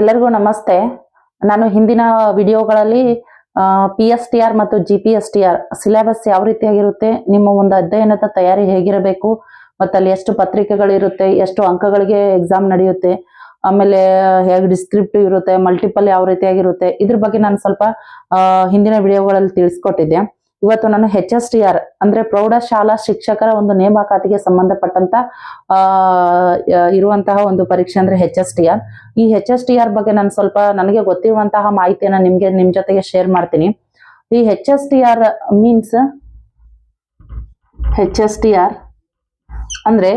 ಎಲ್ಲರಿಗೂ ನಮಸ್ತೆ. ನಾನು ಹಿಂದಿನ ವಿಡಿಯೋಗಳಲ್ಲಿ ಪಿ ಎಸ್ ಟಿ ಆರ್ ಮತ್ತು G P S T R syllabus ಯಾವ ರೀತಿಯಾಗಿರುತ್ತೆ, ನಿಮ್ಮ ಒಂದು ಅಧ್ಯಯನದ ತಯಾರಿ ಹೇಗಿರಬೇಕು, ಮತ್ತು ಅಲ್ಲಿ ಎಷ್ಟು ಪತ್ರಿಕೆಗಳಿರುತ್ತೆ, ಎಷ್ಟು ಅಂಕಗಳಿಗೆ ಎಕ್ಸಾಮ್ ನಡೆಯುತ್ತೆ, ಆಮೇಲೆ ಹೇಗೆ ಡಿಸ್ಕ್ರಿಪ್ಟಿವ್ ಇರುತ್ತೆ ಮಲ್ಟಿಪಲ್ ಯಾವ ರೀತಿಯಾಗಿರುತ್ತೆ, ಇದ್ರ ಬಗ್ಗೆ ನಾನು ಸ್ವಲ್ಪ ಹಿಂದಿನ ವಿಡಿಯೋಗಳಲ್ಲಿ ತಿಳಿಸ್ಕೊಟ್ಟಿದ್ದೆ. ಇವತ್ತು ನಾನು ಹೆಚ್ ಎಸ್ ಟಿ ಆರ್ ಅಂದ್ರೆ ಪ್ರೌಢಶಾಲಾ ಶಿಕ್ಷಕರ ಒಂದು ನೇಮಕಾತಿಗೆ ಸಂಬಂಧಪಟ್ಟಂತ ಇರುವಂತಹ ಒಂದು ಪರೀಕ್ಷೆ ಅಂದ್ರೆ ಹೆಚ್ ಎಸ್ ಟಿ ಆರ್ ಈ ಹೆಚ್ ಎಸ್ ಟಿ ಆರ್ ಬಗ್ಗೆ ನಾನು ಸ್ವಲ್ಪ ನನಗೆ ಗೊತ್ತಿರುವಂತಹ ಮಾಹಿತಿಯನ್ನ ನಿಮ್ಗೆ ನಿಮ್ ಜೊತೆಗೆ ಶೇರ್ ಮಾಡ್ತೀನಿ. ಈ H S T R means H S T R ಅಂದ್ರೆ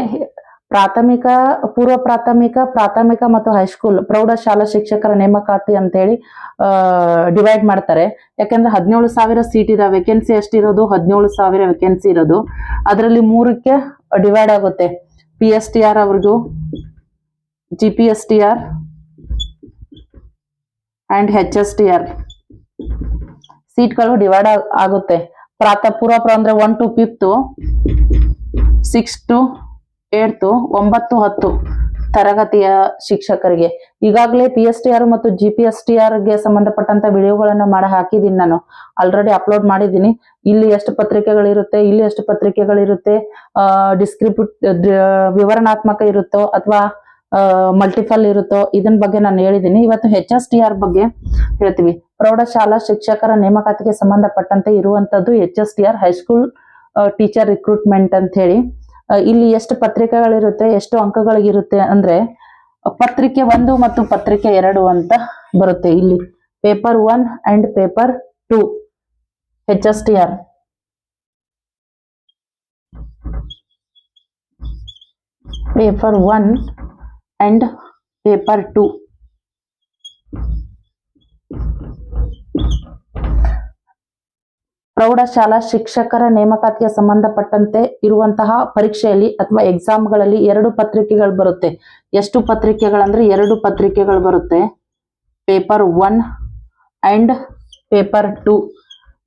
ಪ್ರಾಥಮಿಕ, ಪೂರ್ವ ಪ್ರಾಥಮಿಕ ಪ್ರಾಥಮಿಕ ಮತ್ತು ಹೈಸ್ಕೂಲ್ ಪ್ರೌಢಶಾಲಾ ಶಿಕ್ಷಕರ ನೇಮಕಾತಿ ಅಂತೇಳಿ ಡಿವೈಡ್ ಮಾಡ್ತಾರೆ. ಯಾಕಂದ್ರೆ ಹದಿನೇಳು ಸಾವಿರ ಸೀಟ್ ಇದೆ ವೇಕೆನ್ಸಿ ಎಷ್ಟಿರೋದು? ಹದಿನೇಳು ಸಾವಿರ ವೇಕೆನ್ಸಿ ಇರೋದು. ಅದರಲ್ಲಿ ಮೂರಕ್ಕೆ ಡಿವೈಡ್ ಆಗುತ್ತೆ. ಪಿ ಎಸ್ ಟಿ ಆರ್ ಅವ್ರಿಗೂ G P S T R and H S T R ಸೀಟ್ಗಳು divide ಆಗುತ್ತೆ. ಪ್ರಾತ ಪೂರ್ವ ಅಂದ್ರೆ one to fifth six to ಏಳ್ತು ಒಂಬತ್ತು, ಹತ್ತು ತರಗತಿಯ ಶಿಕ್ಷಕರಿಗೆ. ಈಗಾಗಲೇ ಪಿ ಎಸ್ ಟಿ ಆರ್ ಮತ್ತು ಜಿ ಪಿ ಎಸ್ ಟಿ ಆರ್ಗೆ ಸಂಬಂಧಪಟ್ಟಂತ ವಿಡಿಯೋಗಳನ್ನ ಮಾಡಿ ಹಾಕಿದ್ದೀನಿ ನಾನು. ಆಲ್ರೆಡಿ ಅಪ್ಲೋಡ್ ಮಾಡಿದ್ದೀನಿ ಇಲ್ಲಿ ಎಷ್ಟು ಪತ್ರಿಕೆಗಳಿರುತ್ತೆ, ಇಲ್ಲಿ ಎಷ್ಟು ಪತ್ರಿಕೆಗಳಿರುತ್ತೆ ಡಿಸ್ಕ್ರಿಪ್ ವಿವರಣಾತ್ಮಕ ಇರುತ್ತೋ ಅಥವಾ ಮಲ್ಟಿಪಲ್ ಇರುತ್ತೋ ಇದನ್ ಬಗ್ಗೆ ನಾನು ಹೇಳಿದ್ದೀನಿ ಇವತ್ತು ಹೆಚ್ ಎಸ್ ಟಿ ಆರ್ ಬಗ್ಗೆ ಹೇಳ್ತೀವಿ. ಪ್ರೌಢಶಾಲಾ ಶಿಕ್ಷಕರ ನೇಮಕಾತಿಗೆ ಸಂಬಂಧಪಟ್ಟಂತೆ ಇರುವಂತದ್ದು H S T R high school teacher recruitment ಅಂತ ಹೇಳಿ ಇಲ್ಲಿ ಎಷ್ಟು ಪತ್ರಿಕೆಗಳಿರುತ್ತೆ, ಎಷ್ಟು ಅಂಕಗಳಿಗಿರುತ್ತೆ ಅಂದ್ರೆ ಪತ್ರಿಕೆ ಒಂದು ಮತ್ತು ಪತ್ರಿಕೆ ಎರಡು ಅಂತ ಬರುತ್ತೆ. ಇಲ್ಲಿ paper one and paper two H S T R. Paper one and paper two. ಪ್ರೌಢಶಾಲಾ ಶಿಕ್ಷಕರ ನೇಮಕಾತಿಗೆ ಸಂಬಂಧಪಟ್ಟಂತೆ ಇರುವಂತಹ ಪರೀಕ್ಷೆಯಲ್ಲಿ ಅಥವಾ ಎಕ್ಸಾಮ್ಗಳಲ್ಲಿ ಎರಡು ಪತ್ರಿಕೆಗಳು ಬರುತ್ತೆ. ಎಷ್ಟು ಪತ್ರಿಕೆಗಳಂದ್ರೆ ಎರಡು ಪತ್ರಿಕೆಗಳು ಬರುತ್ತೆ. Paper one and paper two.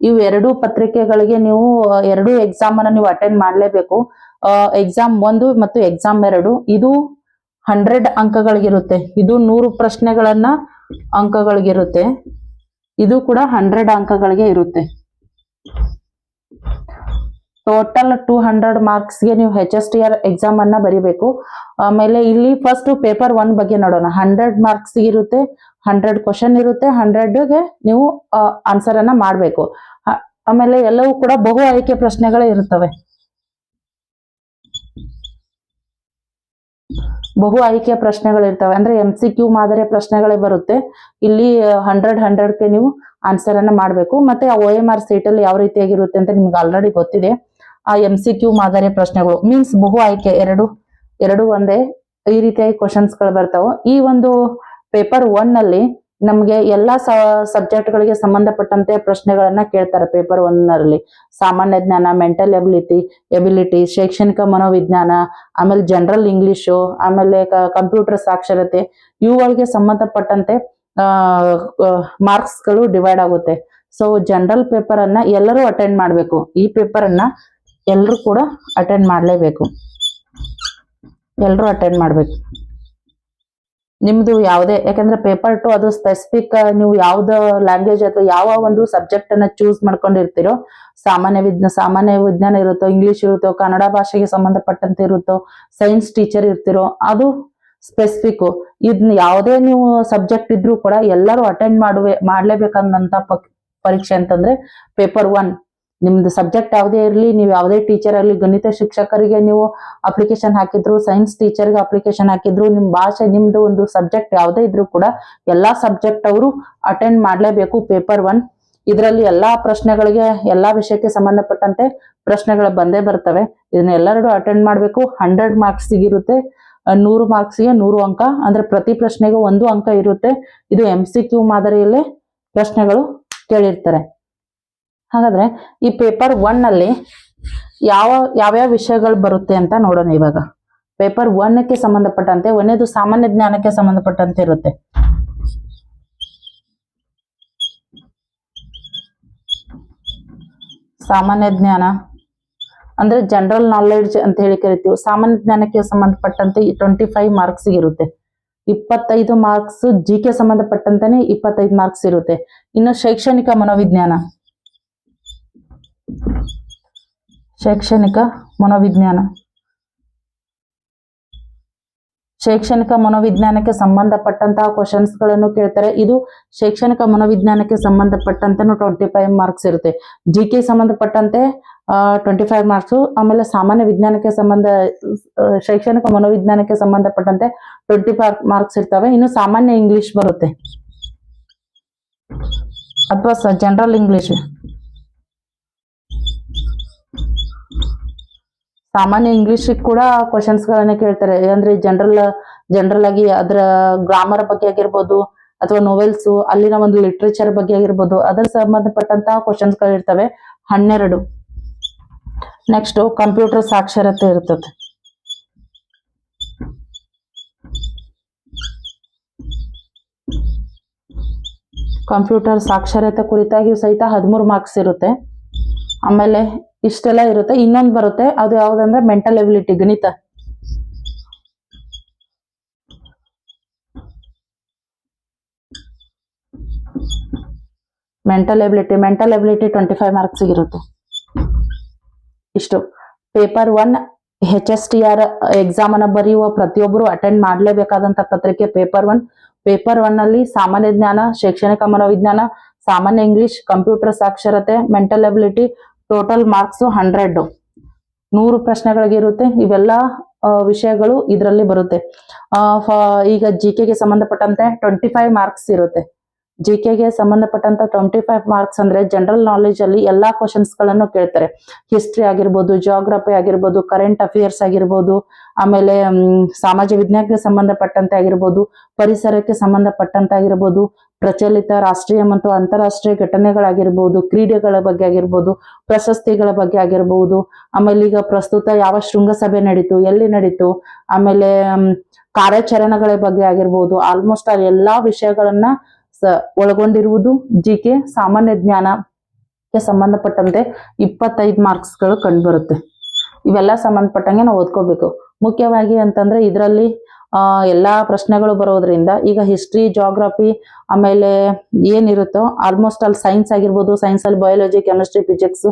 ಇವು ಎರಡು ಪತ್ರಿಕೆಗಳಿಗೆ ನೀವು ಎರಡು ಎಕ್ಸಾಮ್ ಅನ್ನ ನೀವು ಅಟೆಂಡ್ ಮಾಡಲೇಬೇಕು. ಎಕ್ಸಾಮ್ ಒಂದು ಮತ್ತು ಎಕ್ಸಾಮ್ ಎರಡು. ಇದು ಹಂಡ್ರೆಡ್ ಅಂಕಗಳಿಗಿರುತ್ತೆ. ಇದು ನೂರು ಪ್ರಶ್ನೆಗಳನ್ನ ಅಂಕಗಳಿಗಿರುತ್ತೆ. ಇದು ಕೂಡ ಹಂಡ್ರೆಡ್ ಅಂಕಗಳಿಗೆ ಇರುತ್ತೆ. ಟೋಟಲ್ ಟೂ ಹಂಡ್ರೆಡ್ ಮಾರ್ಕ್ಸ್ಗೆ ನೀವು H S T R exam ಅನ್ನ ಬರಿಬೇಕು. ಆಮೇಲೆ ಇಲ್ಲಿ ಫಸ್ಟ್ ಪೇಪರ್ ಒನ್ ಬಗ್ಗೆ ನೋಡೋಣ. ಹಂಡ್ರೆಡ್ ಮಾರ್ಕ್ಸ್ ಇರುತ್ತೆ ಹಂಡ್ರೆಡ್ ಕ್ವಶನ್ ಇರುತ್ತೆ ಹಂಡ್ರೆಡ್ಗೆ ನೀವು ಆನ್ಸರ್ ಅನ್ನ ಮಾಡಬೇಕು. ಆಮೇಲೆ ಎಲ್ಲವೂ ಕೂಡ ಬಹು ಆಯ್ಕೆ ಪ್ರಶ್ನೆಗಳೇ ಇರುತ್ತವೆ. ಬಹು ಆಯ್ಕೆ ಪ್ರಶ್ನೆಗಳು ಇರ್ತವೆ. ಅಂದ್ರೆ ಎಂ ಸಿ ಕ್ಯೂ ಮಾದರಿಯ ಪ್ರಶ್ನೆಗಳೇ ಬರುತ್ತೆ. ಇಲ್ಲಿ ಹಂಡ್ರೆಡ್ ಹಂಡ್ರೆಡ್ಗೆ ನೀವು ಆನ್ಸರ್ ಅನ್ನ ಮಾಡಬೇಕು. ಮತ್ತೆ ಆ ಒ ಎಂ ಆರ್ ಸೀಟ್ ಅಲ್ಲಿ ಯಾವ ರೀತಿಯಾಗಿರುತ್ತೆ ಅಂತ ನಿಮ್ಗೆ ಆಲ್ರೆಡಿ ಗೊತ್ತಿದೆ. ಆ ಎಂ ಸಿ ಕ್ಯೂ ಮಾದರಿಯ ಪ್ರಶ್ನೆಗಳು. ಮೀನ್ಸ್ ಬಹು ಆಯ್ಕೆ ಎರಡು ಎರಡು ಒಂದೇ ಈ ರೀತಿಯಾಗಿ ಕ್ವಶನ್ಸ್ಗಳು ಬರ್ತಾವೆ. ಈ ಒಂದು ಪೇಪರ್ ಒನ್ನಲ್ಲಿ ನಮ್ಗೆ ಎಲ್ಲಾ ಸಬ್ಜೆಕ್ಟ್ ಗಳಿಗೆ ಸಂಬಂಧಪಟ್ಟಂತೆ ಪ್ರಶ್ನೆಗಳನ್ನ ಕೇಳ್ತಾರೆ ಪೇಪರ್ ಒನ್ನಲ್ಲಿ. ಸಾಮಾನ್ಯ ಜ್ಞಾನ ಮೆಂಟಲ್ ಎಬಿಲಿಟಿ ಎಬಿಲಿಟಿ ಶೈಕ್ಷಣಿಕ ಮನೋವಿಜ್ಞಾನ, ಆಮೇಲೆ ಜನರಲ್ ಇಂಗ್ಲಿಷು ಆಮೇಲೆ ಕಂಪ್ಯೂಟರ್ ಸಾಕ್ಷರತೆ, ಇವುಗಳಿಗೆ ಸಂಬಂಧಪಟ್ಟಂತೆ ಮಾರ್ಕ್ಸ್ಗಳು ಡಿವೈಡ್ ಆಗುತ್ತೆ. ಸೊ ಜನರಲ್ ಪೇಪರ್ ಅನ್ನ ಎಲ್ಲರೂ ಅಟೆಂಡ್ ಮಾಡಬೇಕು. ಈ ಪೇಪರ್ ಅನ್ನ ಎಲ್ಲರೂ ಕೂಡ ಅಟೆಂಡ್ ಮಾಡಲೇಬೇಕು. ಎಲ್ಲರೂ ಅಟೆಂಡ್ ಮಾಡಬೇಕು. ನಿಮ್ಮದು ಯಾವುದೇ, ಯಾಕಂದ್ರೆ ಪೇಪರ್ ಟು ಅದು ಸ್ಪೆಸಿಫಿಕ್ ನೀವು ಯಾವ್ದು ಲ್ಯಾಂಗ್ವೇಜ್ ಅಥವಾ ಯಾವ ಒಂದು ಸಬ್ಜೆಕ್ಟ್ ಅನ್ನ ಚೂಸ್ ಮಾಡ್ಕೊಂಡಿರ್ತೀರೋ, ಸಾಮಾನ್ಯ ವಿಜ್ಞಾನ ಸಾಮಾನ್ಯ ವಿಜ್ಞಾನ ಇರುತ್ತೋ ಇಂಗ್ಲಿಷ್ ಇರುತ್ತೋ, ಕನ್ನಡ ಭಾಷೆಗೆ ಸಂಬಂಧಪಟ್ಟಂತೆ ಇರುತ್ತೋ ಸೈನ್ಸ್ ಟೀಚರ್ ಇರ್ತಿರೋ, ಅದು ಸ್ಪೆಸಿಫಿಕ್ ಇದನ್ನ ಯಾವುದೇ ನೀವು ಸಬ್ಜೆಕ್ಟ್ ಇದ್ರೂ ಕೂಡ ಎಲ್ಲರೂ ಅಟೆಂಡ್ ಮಾಡುವೆ, ಮಾಡ್ಲೇಬೇಕಂದಂತ ಪ- ಪರೀಕ್ಷೆ ಅಂತಂದ್ರೆ ಪೇಪರ್ ಒನ್ ನಿಮ್ದು ಸಬ್ಜೆಕ್ಟ್ ಯಾವುದೇ ಇರಲಿ, ನೀವು ಯಾವುದೇ ಟೀಚರ್ ಆಗಲಿ, ಗಣಿತ ಶಿಕ್ಷಕರಿಗೆ ನೀವು ಅಪ್ಲಿಕೇಶನ್ ಹಾಕಿದ್ರು ಸೈನ್ಸ್ ಟೀಚರ್ಗೆ ಅಪ್ಲಿಕೇಶನ್ ಹಾಕಿದ್ರು ನಿಮ್ಮ ಭಾಷೆ, ನಿಮ್ದು ಒಂದು ಸಬ್ಜೆಕ್ಟ್ ಯಾವುದೇ ಇದ್ರೂ ಕೂಡ ಎಲ್ಲಾ ಸಬ್ಜೆಕ್ಟ್ ಅವರು ಅಟೆಂಡ್ ಮಾಡಲೇಬೇಕು ಪೇಪರ್ ಒನ್ ಇದರಲ್ಲಿ ಎಲ್ಲಾ ಪ್ರಶ್ನೆಗಳಿಗೆ, ಎಲ್ಲಾ ವಿಷಯಕ್ಕೆ ಸಂಬಂಧಪಟ್ಟಂತೆ ಪ್ರಶ್ನೆಗಳು ಬಂದೇ ಬರ್ತವೆ. ಇದನ್ನ ಎಲ್ಲರೂ ಅಟೆಂಡ್ ಮಾಡಬೇಕು. ಹಂಡ್ರೆಡ್ ಮಾರ್ಕ್ಸ್ ಇರುತ್ತೆ. ನೂರು ಮಾರ್ಕ್ಸ್ಗೆ ನೂರು ಅಂಕ. ಅಂದ್ರೆ ಪ್ರತಿ ಪ್ರಶ್ನೆಗೂ ಒಂದು ಅಂಕ ಇರುತ್ತೆ. ಇದು ಎಂ ಸಿ ಕ್ಯೂ ಮಾದರಿಯಲ್ಲೇ ಪ್ರಶ್ನೆಗಳು ಕೇಳಿರ್ತಾರೆ. ಹಾಗಾದ್ರೆ ಈ ಪೇಪರ್ ಒನ್ ಅಲ್ಲಿ ಯಾವ, ಯಾವ್ಯಾವ ವಿಷಯಗಳು ಬರುತ್ತೆ ಅಂತ ನೋಡೋಣ ಇವಾಗ. ಪೇಪರ್ ಒನ್ಕ್ಕೆ ಸಂಬಂಧಪಟ್ಟಂತೆ, ಒಂದೇದು ಸಾಮಾನ್ಯ ಜ್ಞಾನಕ್ಕೆ ಸಂಬಂಧಪಟ್ಟಂತೆ ಇರುತ್ತೆ. ಸಾಮಾನ್ಯ ಜ್ಞಾನ, ಅಂದ್ರೆ ಜನರಲ್ ನಾಲೆಡ್ಜ್ ಅಂತ ಹೇಳಿ ಕರಿತೀವಿ. ಸಾಮಾನ್ಯ ಜ್ಞಾನಕ್ಕೆ ಸಂಬಂಧಪಟ್ಟಂತೆ ಟ್ವೆಂಟಿ ಫೈವ್ ಮಾರ್ಕ್ಸ್ ಇರುತ್ತೆ. ಇಪ್ಪತ್ತೈದು ಮಾರ್ಕ್ಸ್ ಜಿ ಕೆ ಸಂಬಂಧಪಟ್ಟಂತಾನೆ ಇಪ್ಪತ್ತೈದು ಮಾರ್ಕ್ಸ್ ಇರುತ್ತೆ. ಇನ್ನು ಶೈಕ್ಷಣಿಕ ಮನೋವಿಜ್ಞಾನ. ಶೈಕ್ಷಣಿಕ ಮನೋವಿಜ್ಞಾನ. ಶೈಕ್ಷಣಿಕ ಮನೋವಿಜ್ಞಾನಕ್ಕೆ ಸಂಬಂಧಪಟ್ಟಂತಹ ಕ್ವಶನ್ಸ್ಗಳನ್ನು ಕೇಳ್ತಾರೆ. ಇದು ಶೈಕ್ಷಣಿಕ ಮನೋವಿಜ್ಞಾನಕ್ಕೆ ಸಂಬಂಧಪಟ್ಟಂತೆ ಟ್ವೆಂಟಿ ಫೈವ್ ಮಾರ್ಕ್ಸ್ ಇರುತ್ತೆ. ಜಿ ಕೆ ಸಂಬಂಧಪಟ್ಟಂತೆ ಟ್ವೆಂಟಿ ಫೈವ್ ಮಾರ್ಕ್ಸ್ ಆಮೇಲೆ ಸಾಮಾನ್ಯ ವಿಜ್ಞಾನಕ್ಕೆ ಸಂಬಂಧ ಶೈಕ್ಷಣಿಕ ಮನೋವಿಜ್ಞಾನಕ್ಕೆ ಸಂಬಂಧಪಟ್ಟಂತೆ ಟ್ವೆಂಟಿ ಫೈವ್ ಮಾರ್ಕ್ಸ್ ಇರ್ತವೆ. ಇನ್ನು ಸಾಮಾನ್ಯ ಇಂಗ್ಲಿಷ್ ಬರುತ್ತೆ. ಅಥವಾ ಜನರಲ್ ಇಂಗ್ಲಿಷ್ ಸಾಮಾನ್ಯ ಇಂಗ್ಲಿಷ್ ಕೂಡ ಕ್ವಶನ್ಸ್ ಗಳನ್ನ ಕೇಳ್ತಾರೆ. ಅಂದ್ರೆ ಜನರಲ್ ಜನರಲ್ ಆಗಿ ಅದರ ಗ್ರಾಮರ್ ಬಗ್ಗೆ ಆಗಿರ್ಬೋದು, ಅಥವಾ ನೋವೆಲ್ಸ್ ಅಲ್ಲಿನ ಒಂದು ಲಿಟ್ರೇಚರ್ ಬಗ್ಗೆ ಆಗಿರ್ಬೋದು, ಅದರ ಸಂಬಂಧಪಟ್ಟಂತಹ ಕ್ವಶನ್ಸ್ಗಳು ಇರ್ತವೆ. ಹನ್ನೆರಡು. ನೆಕ್ಸ್ಟ್ ಕಂಪ್ಯೂಟರ್ ಸಾಕ್ಷರತೆ ಇರ್ತದೆ. ಕಂಪ್ಯೂಟರ್ ಸಾಕ್ಷರತೆ ಕುರಿತಾಗಿ ಸಹಿತ ಹದಿಮೂರು ಮಾರ್ಕ್ಸ್ ಇರುತ್ತೆ. ಆಮೇಲೆ ಇಷ್ಟೆಲ್ಲ ಇರುತ್ತೆ. ಇನ್ನೊಂದು ಬರುತ್ತೆ. ಅದು ಯಾವ್ದಂದ್ರೆ ಮೆಂಟಲ್ ಎಬಿಲಿಟಿ ಗಣಿತ. Mental ability mental ability twenty five marks ಇರುತ್ತೆ. ಇಷ್ಟು. Paper one H S T R exam ಅನ್ನ ಬರೆಯುವ ಪ್ರತಿಯೊಬ್ಬರು ಅಟೆಂಡ್ ಮಾಡಲೇಬೇಕಾದಂತ ಪತ್ರಿಕೆ ಪೇಪರ್ ಒನ್ ಪೇಪರ್ ಒನ್ ಅಲ್ಲಿ ಸಾಮಾನ್ಯ ಜ್ಞಾನ, ಶೈಕ್ಷಣಿಕ ಮನೋವಿಜ್ಞಾನ, ಸಾಮಾನ್ಯ ಇಂಗ್ಲಿಷ್ ಕಂಪ್ಯೂಟರ್ ಸಾಕ್ಷರತೆ mental ability total marks hundred ನೂರು ಪ್ರಶ್ನೆಗಳಿಗಿರುತ್ತೆ ಇವೆಲ್ಲ ವಿಷಯಗಳು ಇದರಲ್ಲಿ ಬರುತ್ತೆ. ಈಗ ಜಿ ಕೆಗೆ ಸಂಬಂಧಪಟ್ಟಂತೆ ಟ್ವೆಂಟಿ ಫೈವ್ ಮಾರ್ಕ್ಸ್ ಇರುತ್ತೆ. ಜಿ ಕೆಗೆ ಸಂಬಂಧಪಟ್ಟಂತ ಟ್ವೆಂಟಿ ಫೈವ್ ಮಾರ್ಕ್ಸ್ ಅಂದ್ರೆ ಜನರಲ್ ನಾಲೆಜ್ ಅಲ್ಲಿ ಎಲ್ಲಾ ಕ್ವಶನ್ಸ್ಗಳನ್ನು ಕೇಳ್ತಾರೆ. ಹಿಸ್ಟ್ರಿ ಆಗಿರ್ಬೋದು ಜಿಯೋಗ್ರಫಿ ಆಗಿರ್ಬೋದು ಕರೆಂಟ್ ಅಫೇರ್ಸ್ ಆಗಿರ್ಬೋದು, ಆಮೇಲೆ ಸಮಾಜ ವಿಜ್ಞಾನಕ್ಕೆ ಸಂಬಂಧಪಟ್ಟಂತೆ ಆಗಿರ್ಬೋದು, ಪರಿಸರಕ್ಕೆ ಸಂಬಂಧಪಟ್ಟಂತೆ ಆಗಿರ್ಬೋದು, ಪ್ರಚಲಿತ ರಾಷ್ಟ್ರೀಯ ಮತ್ತು ಅಂತಾರಾಷ್ಟ್ರೀಯ ಘಟನೆಗಳಾಗಿರ್ಬೋದು, ಕ್ರೀಡೆಗಳ ಬಗ್ಗೆ ಆಗಿರ್ಬೋದು, ಪ್ರಶಸ್ತಿಗಳ ಬಗ್ಗೆ ಆಗಿರ್ಬೋದು, ಆಮೇಲೆ ಈಗ ಪ್ರಸ್ತುತ ಯಾವ ಶೃಂಗಸಭೆ ನಡೀತು, ಎಲ್ಲಿ ನಡೀತು, ಆಮೇಲೆ ಕಾರ್ಯಾಚರಣೆಗಳ ಬಗ್ಗೆ ಆಗಿರ್ಬೋದು ಆಲ್ಮೋಸ್ಟ್ ಆ ಎಲ್ಲಾ ವಿಷಯಗಳನ್ನ ಒಳಗೊಂಡಿರುವುದು ಜಿ ಕೆ ಸಾಮಾನ್ಯ ಜ್ಞಾನಕ್ಕೆ ಸಂಬಂಧಪಟ್ಟಂತೆ ಇಪ್ಪತ್ತೈದು ಮಾರ್ಕ್ಸ್ಗಳು ಕಂಡುಬರುತ್ತೆ ಇವೆಲ್ಲ ಸಂಬಂಧಪಟ್ಟಂಗೆ ನಾವು ಓದ್ಕೋಬೇಕು. ಮುಖ್ಯವಾಗಿ ಅಂತಂದ್ರೆ ಇದರಲ್ಲಿ ಎಲ್ಲಾ ಪ್ರಶ್ನೆಗಳು ಬರೋದ್ರಿಂದ ಈಗ ಹಿಸ್ಟ್ರಿ ಜಾಗ್ರಫಿ ಆಮೇಲೆ ಏನಿರುತ್ತೋ ಆಲ್ಮೋಸ್ಟ್ ಅಲ್ಲಿ ಸೈನ್ಸ್ ಆಗಿರ್ಬೋದು ಸೈನ್ಸ್ ಅಲ್ಲಿ ಬಯಾಲಜಿ ಕೆಮಿಸ್ಟ್ರಿ ಫಿಸಿಕ್ಸ್